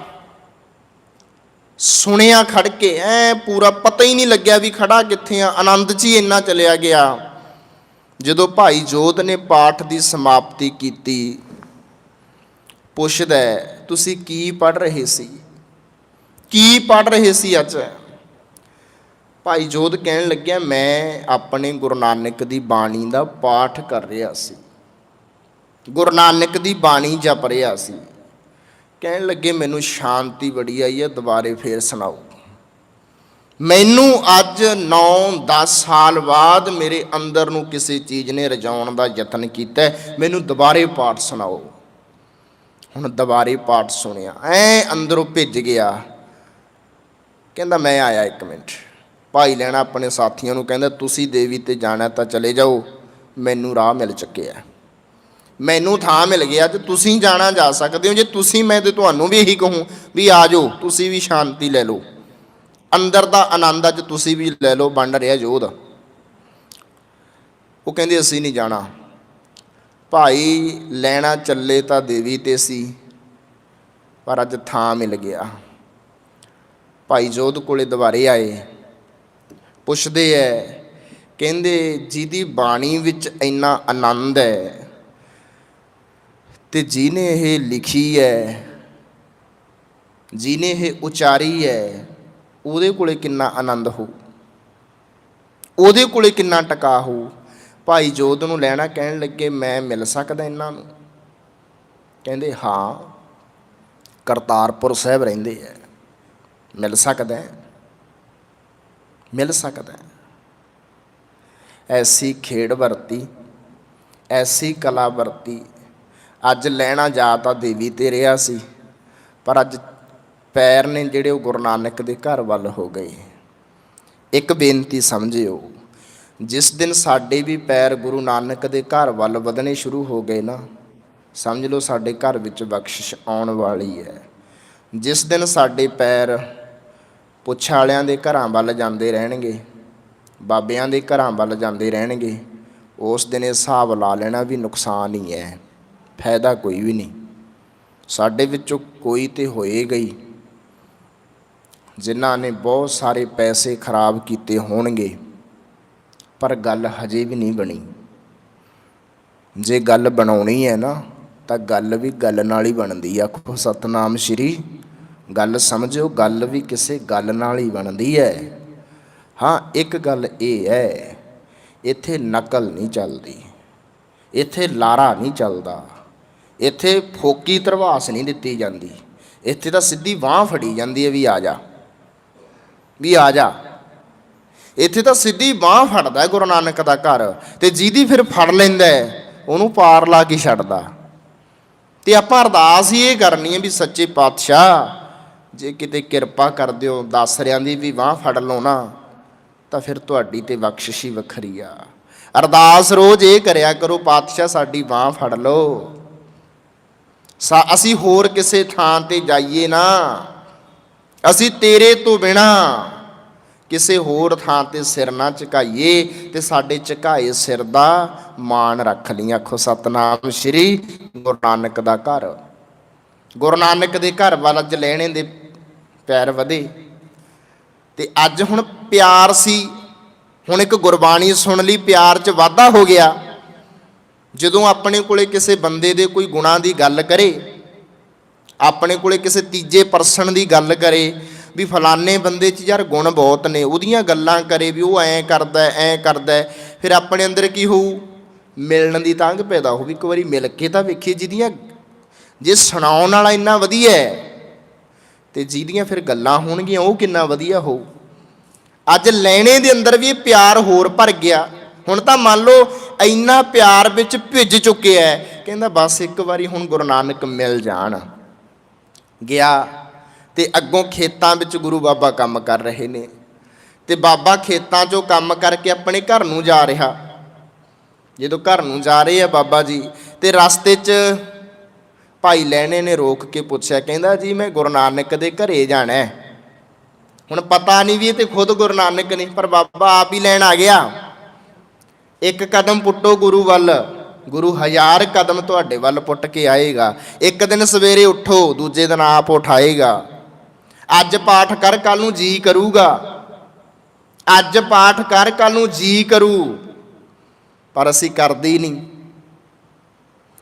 ਸੁਣਿਆ ਖੜ ਕੇ, ਐ ਪੂਰਾ ਪਤਾ ਹੀ ਨਹੀਂ ਲੱਗਿਆ ਵੀ ਖੜਾ ਕਿੱਥੇ ਆ, ਆਨੰਦ 'ਚ ਹੀ ਇੰਨਾ ਚਲਿਆ ਗਿਆ। ਜਦੋਂ ਭਾਈ ਜੋਤ ਨੇ ਪਾਠ ਦੀ ਸਮਾਪਤੀ ਕੀਤੀ, ਪੁੱਛਦਾ ਤੁਸੀਂ ਕੀ ਪੜ ਰਹੇ ਸੀ? ਕੀ ਪੜ ਰਹੇ ਸੀ ਅੱਜ? ਭਾਈ ਜੋਤ ਕਹਿਣ ਲੱਗਿਆ, ਮੈਂ ਆਪਣੇ ਗੁਰੂ ਨਾਨਕ ਦੀ ਬਾਣੀ ਦਾ ਪਾਠ ਕਰ ਰਿਹਾ ਸੀ। ਗੁਰੂ ਨਾਨਕ ਦੀ ਬਾਣੀ ਜਪ ਰਿਹਾ ਸੀ। ਕਹਿਣ ਲੱਗੇ, ਮੈਨੂੰ ਸ਼ਾਂਤੀ ਬੜੀ ਆਈ ਹੈ, ਦੁਬਾਰੇ ਫੇਰ ਸੁਣਾਓ। ਮੈਨੂੰ ਅੱਜ 9-10 ਸਾਲ ਬਾਅਦ ਮੇਰੇ ਅੰਦਰ ਨੂੰ ਕਿਸੇ ਚੀਜ਼ ਨੇ ਰਜਾਉਣ ਦਾ ਯਤਨ ਕੀਤਾ ਮੈਨੂੰ ਦੁਬਾਰੇ ਪਾਠ ਸੁਣਾਓ। ਹੁਣ ਦੁਬਾਰੇ ਪਾਠ ਸੁਣਿਆ, ਐ ਅੰਦਰੋਂ ਭਿੱਜ ਗਿਆ। ਕਹਿੰਦਾ, ਮੈਂ ਆਇਆ ਇੱਕ ਮਿੰਟ। ਭਾਈ ਲੈਣਾ ਆਪਣੇ ਸਾਥੀਆਂ ਨੂੰ ਕਹਿੰਦਾ, ਤੁਸੀਂ ਦੇਵੀ ਤੇ ਜਾਣਾ ਤਾਂ ਚਲੇ ਜਾਓ, ਮੈਨੂੰ ਰਾਹ ਮਿਲ ਚੁੱਕਿਆ ਮੈਨੂੰ ਥਾਂ ਮਿਲ ਗਿਆ ਤੇ ਤੁਸੀਂ ਜਾਣਾ ਜਾ ਸਕਦੇ ਹੋ। ਜੇ ਤੁਸੀਂ ਮੈਂ ਤੇ ਤੁਹਾਨੂੰ ਵੀ ਇਹੀ ਕਹੂੰ ਵੀ ਆ ਜਾਓ, ਤੁਸੀਂ ਵੀ ਸ਼ਾਂਤੀ ਲੈ ਲਓ। ਅੰਦਰ ਦਾ ਆਨੰਦ ਅੱਜ ਤੁਸੀਂ ਵੀ ਲੈ ਲਓ ਬਣ ਰਿਹਾ ਜੋਧ ਉਹ ਕਹਿੰਦੇ, ਅਸੀਂ ਨਹੀਂ ਜਾਣਾ। ਭਾਈ ਲੈਣਾ ਚੱਲੇ ਤਾਂ ਦੇਵੀ ਤੇ ਸੀ, ਪਰ ਅੱਜ ਥਾਂ ਮਿਲ ਗਿਆ। ਭਾਈ ਜੋਧ ਕੋਲੇ ਦੁਬਾਰੇ ਆਏ। ਪੁੱਛਦੇ ਐ, ਕਹਿੰਦੇ, ਜਿਹਦੀ ਬਾਣੀ ਵਿੱਚ ਇੰਨਾ ਆਨੰਦ ਹੈ ਤੇ ਜਿਹਨੇ ਇਹ ਲਿਖੀ ਹੈ, ਜਿਹਨੇ ਇਹ ਉਚਾਰੀ ਹੈ, ਉਹਦੇ ਕੋਲੇ ਕਿੰਨਾ ਆਨੰਦ ਹੋ? ਉਹਦੇ ਕੋਲੇ ਕਿੰਨਾ ਟਕਾ ਹੋ? ਭਾਈ ਜੋਧ ਨੂੰ ਲੈਣਾ ਕਹਿਣ ਲੱਗੇ, ਮੈਂ ਮਿਲ ਸਕਦਾ ਇਹਨਾਂ ਨੂੰ? ਕਹਿੰਦੇ, ਹਾਂ, ਕਰਤਾਰਪੁਰ ਸਾਹਿਬ ਰਹਿੰਦੇ ਐ ਮਿਲ ਸਕਦਾ ਮਿਲ ਸਕਦਾ ਐਸੀ ਖੇਡ ਵਰਤੀ, ਐਸੀ ਕਲਾ ਵਰਤੀ ਅੱਜ ਲੈਣਾ ਜਾ ਤਾਂ ਦੇਵੀ ਤੇ ਰਿਹਾ ਸੀ, ਪਰ ਅੱਜ ਪੈਰ ਨੇ ਜਿਹੜੇ ਉਹ ਗੁਰੂ ਨਾਨਕ ਦੇ ਘਰ ਵੱਲ ਹੋ ਗਏ। ਇੱਕ ਬੇਨਤੀ ਸਮਝਿਓ, ਜਿਸ ਦਿਨ ਸਾਡੇ ਵੀ ਪੈਰ ਗੁਰੂ ਨਾਨਕ ਦੇ ਘਰ ਵੱਲ ਵਧਣੇ ਸ਼ੁਰੂ ਹੋ ਗਏ ਨਾ, ਸਮਝ ਲਓ ਸਾਡੇ ਘਰ ਵਿੱਚ ਬਖਸ਼ਿਸ਼ ਆਉਣ ਵਾਲੀ ਹੈ। ਜਿਸ ਦਿਨ ਸਾਡੇ ਪੈਰ ਪੁੱਛ ਵਾਲਿਆਂ ਦੇ ਘਰਾਂ ਵੱਲ ਜਾਂਦੇ ਰਹਿਣਗੇ, ਬਾਬਿਆਂ ਦੇ ਘਰਾਂ ਵੱਲ ਜਾਂਦੇ ਰਹਿਣਗੇ, ਉਸ ਦਿਨ ਇਹ ਹਿਸਾਬ ਲਾ ਲੈਣਾ ਵੀ ਨੁਕਸਾਨ ਹੀ ਹੈ। ਫਾਇਦਾ ਕੋਈ ਵੀ ਨਹੀਂ। ਸਾਡੇ ਵਿੱਚੋਂ ਕੋਈ ਤੇ ਹੋਏਗਾ ਹੀ ਜਿਨ੍ਹਾਂ ਨੇ ਬਹੁਤ ਸਾਰੇ ਪੈਸੇ ਖਰਾਬ ਕੀਤੇ ਹੋਣਗੇ, ਪਰ ਗੱਲ ਹਜੇ ਵੀ ਨਹੀਂ ਬਣੀ। ਜੇ ਗੱਲ ਬਣਾਉਣੀ ਹੈ ਨਾ, ਤਾਂ ਗੱਲ ਵੀ ਗੱਲ ਨਾਲ ਹੀ ਬਣਦੀ ਆ। ਆਖੋ, ਸਤਨਾਮ ਸ਼੍ਰੀ, ਗੱਲ ਸਮਝਿਓ, ਗੱਲ ਵੀ ਕਿਸੇ ਗੱਲ ਨਾਲ ਹੀ ਬਣਦੀ ਹੈ। ਹਾਂ, ਇੱਕ ਗੱਲ ਇਹ ਹੈ, ਇੱਥੇ ਨਕਲ ਨਹੀਂ ਚੱਲਦੀ, ਇੱਥੇ ਲਾਰਾ ਨਹੀਂ ਚੱਲਦਾ। ਇੱਥੇ ਫੋਕੀ ਧਰਵਾਸ ਨਹੀਂ ਦਿੱਤੀ ਜਾਂਦੀ। ਇੱਥੇ ਤਾਂ ਸਿੱਧੀ ਬਾਹ ਫੜੀ ਜਾਂਦੀ ਹੈ ਵੀ ਆ ਜਾ। ਵੀ ਆ ਜਾ। ਇੱਥੇ ਤਾਂ ਸਿੱਧੀ ਬਾਹ ਫੜਦਾ ਗੁਰੂ ਨਾਨਕ ਦਾ ਘਰ ਤੇ ਜਿਹਦੀ ਫਿਰ ਫੜ ਲੈਂਦਾ ਉਹਨੂੰ ਪਾਰ ਲਾ ਕੇ ਛੱਡਦਾ। ਤੇ ਆਪਾਂ ਅਰਦਾਸ ਹੀ ਇਹ ਕਰਨੀ ਹੈ ਵੀ ਸੱਚੇ ਪਾਤਸ਼ਾਹ, ਜੇ ਕਿਤੇ ਕਿਰਪਾ ਕਰ ਦਿਓ, ਦਾਸਰਿਆਂ ਦੀ ਵੀ ਬਾਹ ਫੜ ਲਓ ਨਾ, ਤਾਂ ਫਿਰ ਤੁਹਾਡੀ ਤੇ ਬਖਸ਼ਿਸ਼ ਹੀ ਵੱਖਰੀ ਆ। ਅਰਦਾਸ ਰੋਜ਼ ਇਹ ਕਰਿਆ ਕਰੋ, ਪਾਤਸ਼ਾਹ ਸਾਡੀ ਬਾਹ ਫੜ ਲਓ। ਸਾ ਅਸੀਂ ਹੋਰ ਕਿਸੇ ਥਾਂ ਤੇ ਜਾਈਏ ਨਾ। ਅਸੀਂ ਤੇਰੇ ਤੋਂ ਬਿਨਾ ਕਿਸੇ ਹੋਰ ਥਾਂ ਤੇ ਸਿਰ ਨਾ ਝੁਕਾਈਏ ਤੇ ਸਾਡੇ ਝੁਕਾਏ ਸਿਰ ਦਾ ਮਾਣ ਰੱਖ ਲਈ ਆਖੋ ਸਤਨਾਮ ਸ਼੍ਰੀ ਗੁਰੂ ਨਾਨਕ ਦਾ ਘਰ। ਗੁਰੂ ਨਾਨਕ ਦੇ ਘਰ ਵੱਲ ਅੱਜ ਲੈਣੇ ਦੇ ਪੈਰ ਵਧੇ ਤੇ ਅੱਜ ਹੁਣ ਪਿਆਰ ਸੀ। ਹੁਣ ਇੱਕ ਗੁਰਬਾਣੀ ਸੁਣ ਲਈ ਪਿਆਰ 'ਚ ਵਾਧਾ ਹੋ ਗਿਆ। ਜਦੋਂ ਆਪਣੇ ਕੋਲੇ ਕਿਸੇ ਬੰਦੇ ਦੇ ਕੋਈ ਗੁਣਾਂ ਦੀ ਗੱਲ ਕਰੇ, ਆਪਣੇ ਕੋਲੇ ਕਿਸੇ ਤੀਜੇ ਪਰਸਨ ਦੀ ਗੱਲ ਕਰੇ ਵੀ ਫਲਾਣੇ ਬੰਦੇ 'ਚ ਯਾਰ ਗੁਣ ਬਹੁਤ ਨੇ, ਉਹਦੀਆਂ ਗੱਲਾਂ ਕਰੇ ਵੀ ਉਹ ਐਂ ਕਰਦਾ ਐਂ ਕਰਦਾ, ਫਿਰ ਆਪਣੇ ਅੰਦਰ ਕੀ ਹੋਊ? ਮਿਲਣ ਦੀ ਤਾਂਗ ਪੈਦਾ ਹੋਊ ਇੱਕ ਵਾਰੀ ਮਿਲ ਕੇ ਤਾਂ ਵੇਖੀਏ ਜਿਹਦੀਆਂ ਜੇ ਸੁਣਾਉਣ ਵਾਲਾ ਇੰਨਾ ਵਧੀਆ ਹੈ, ਤੇ ਜਿਹਦੀਆਂ ਫਿਰ ਗੱਲਾਂ ਹੋਣਗੀਆਂ ਉਹ ਕਿੰਨਾ ਵਧੀਆ ਹੋਊ। ਅੱਜ ਲੈਣੇ ਦੇ ਅੰਦਰ ਵੀ ਇਹ ਪਿਆਰ ਹੋਰ ਭਰ ਗਿਆ। ਹੁਣ ਤਾਂ ਮੰਨ ਲਓ ਇੰਨਾ ਪਿਆਰ ਵਿੱਚ ਭਿੱਜ ਚੁੱਕਿਆ ਹੈ ਕਹਿੰਦਾ ਬਸ ਇੱਕ ਵਾਰੀ ਹੁਣ ਗੁਰੂ ਨਾਨਕ ਮਿਲ ਜਾਣ। ਗਿਆ ਤੇ ਅੱਗੋਂ ਖੇਤਾਂ ਵਿੱਚ ਗੁਰੂ ਬਾਬਾ ਕੰਮ ਕਰ ਰਹੇ ਨੇ। ਤੇ ਬਾਬਾ ਖੇਤਾਂ 'ਚੋਂ ਕੰਮ ਕਰਕੇ ਆਪਣੇ ਘਰ ਨੂੰ ਜਾ ਰਿਹਾ। ਜਦੋਂ ਘਰ ਨੂੰ ਜਾ ਰਹੇ ਆ ਬਾਬਾ ਜੀ, ਤੇ ਰਸਤੇ 'ਚ ਭਾਈ ਲੈਣੇ ਨੇ ਰੋਕ ਕੇ ਪੁੱਛਿਆ, ਕਹਿੰਦਾ ਜੀ ਮੈਂ ਗੁਰੂ ਨਾਨਕ ਦੇ ਘਰੇ ਜਾਣਾ ਹੈ ਹੁਣ ਪਤਾ ਨਹੀਂ ਵੀ ਇਹ ਤੇ ਖੁਦ ਗੁਰੂ ਨਾਨਕ ਨੇ, ਪਰ ਬਾਬਾ ਆਪ ਹੀ ਲੈਣ ਆ ਗਿਆ। ਇੱਕ ਕਦਮ ਪੁੱਟੋ ਗੁਰੂ ਵੱਲ। ਗੁਰੂ ਹਜ਼ਾਰ ਕਦਮ ਤੁਹਾਡੇ ਵੱਲ ਪੁੱਟ ਕੇ ਆਏਗਾ। ਇੱਕ ਦਿਨ ਸਵੇਰੇ ਉੱਠੋ, ਦੂਜੇ ਦਿਨ ਆਪ ਉਠਾਏਗਾ। ਅੱਜ ਪਾਠ ਕਰ ਕੱਲ ਨੂੰ ਜੀ ਕਰੂਗਾ। ਅੱਜ ਪਾਠ ਕਰ ਕੱਲ ਨੂੰ ਜੀ ਕਰੂ। ਪਰ ਅਸੀਂ ਕਰਦੇ ਹੀ ਨਹੀਂ।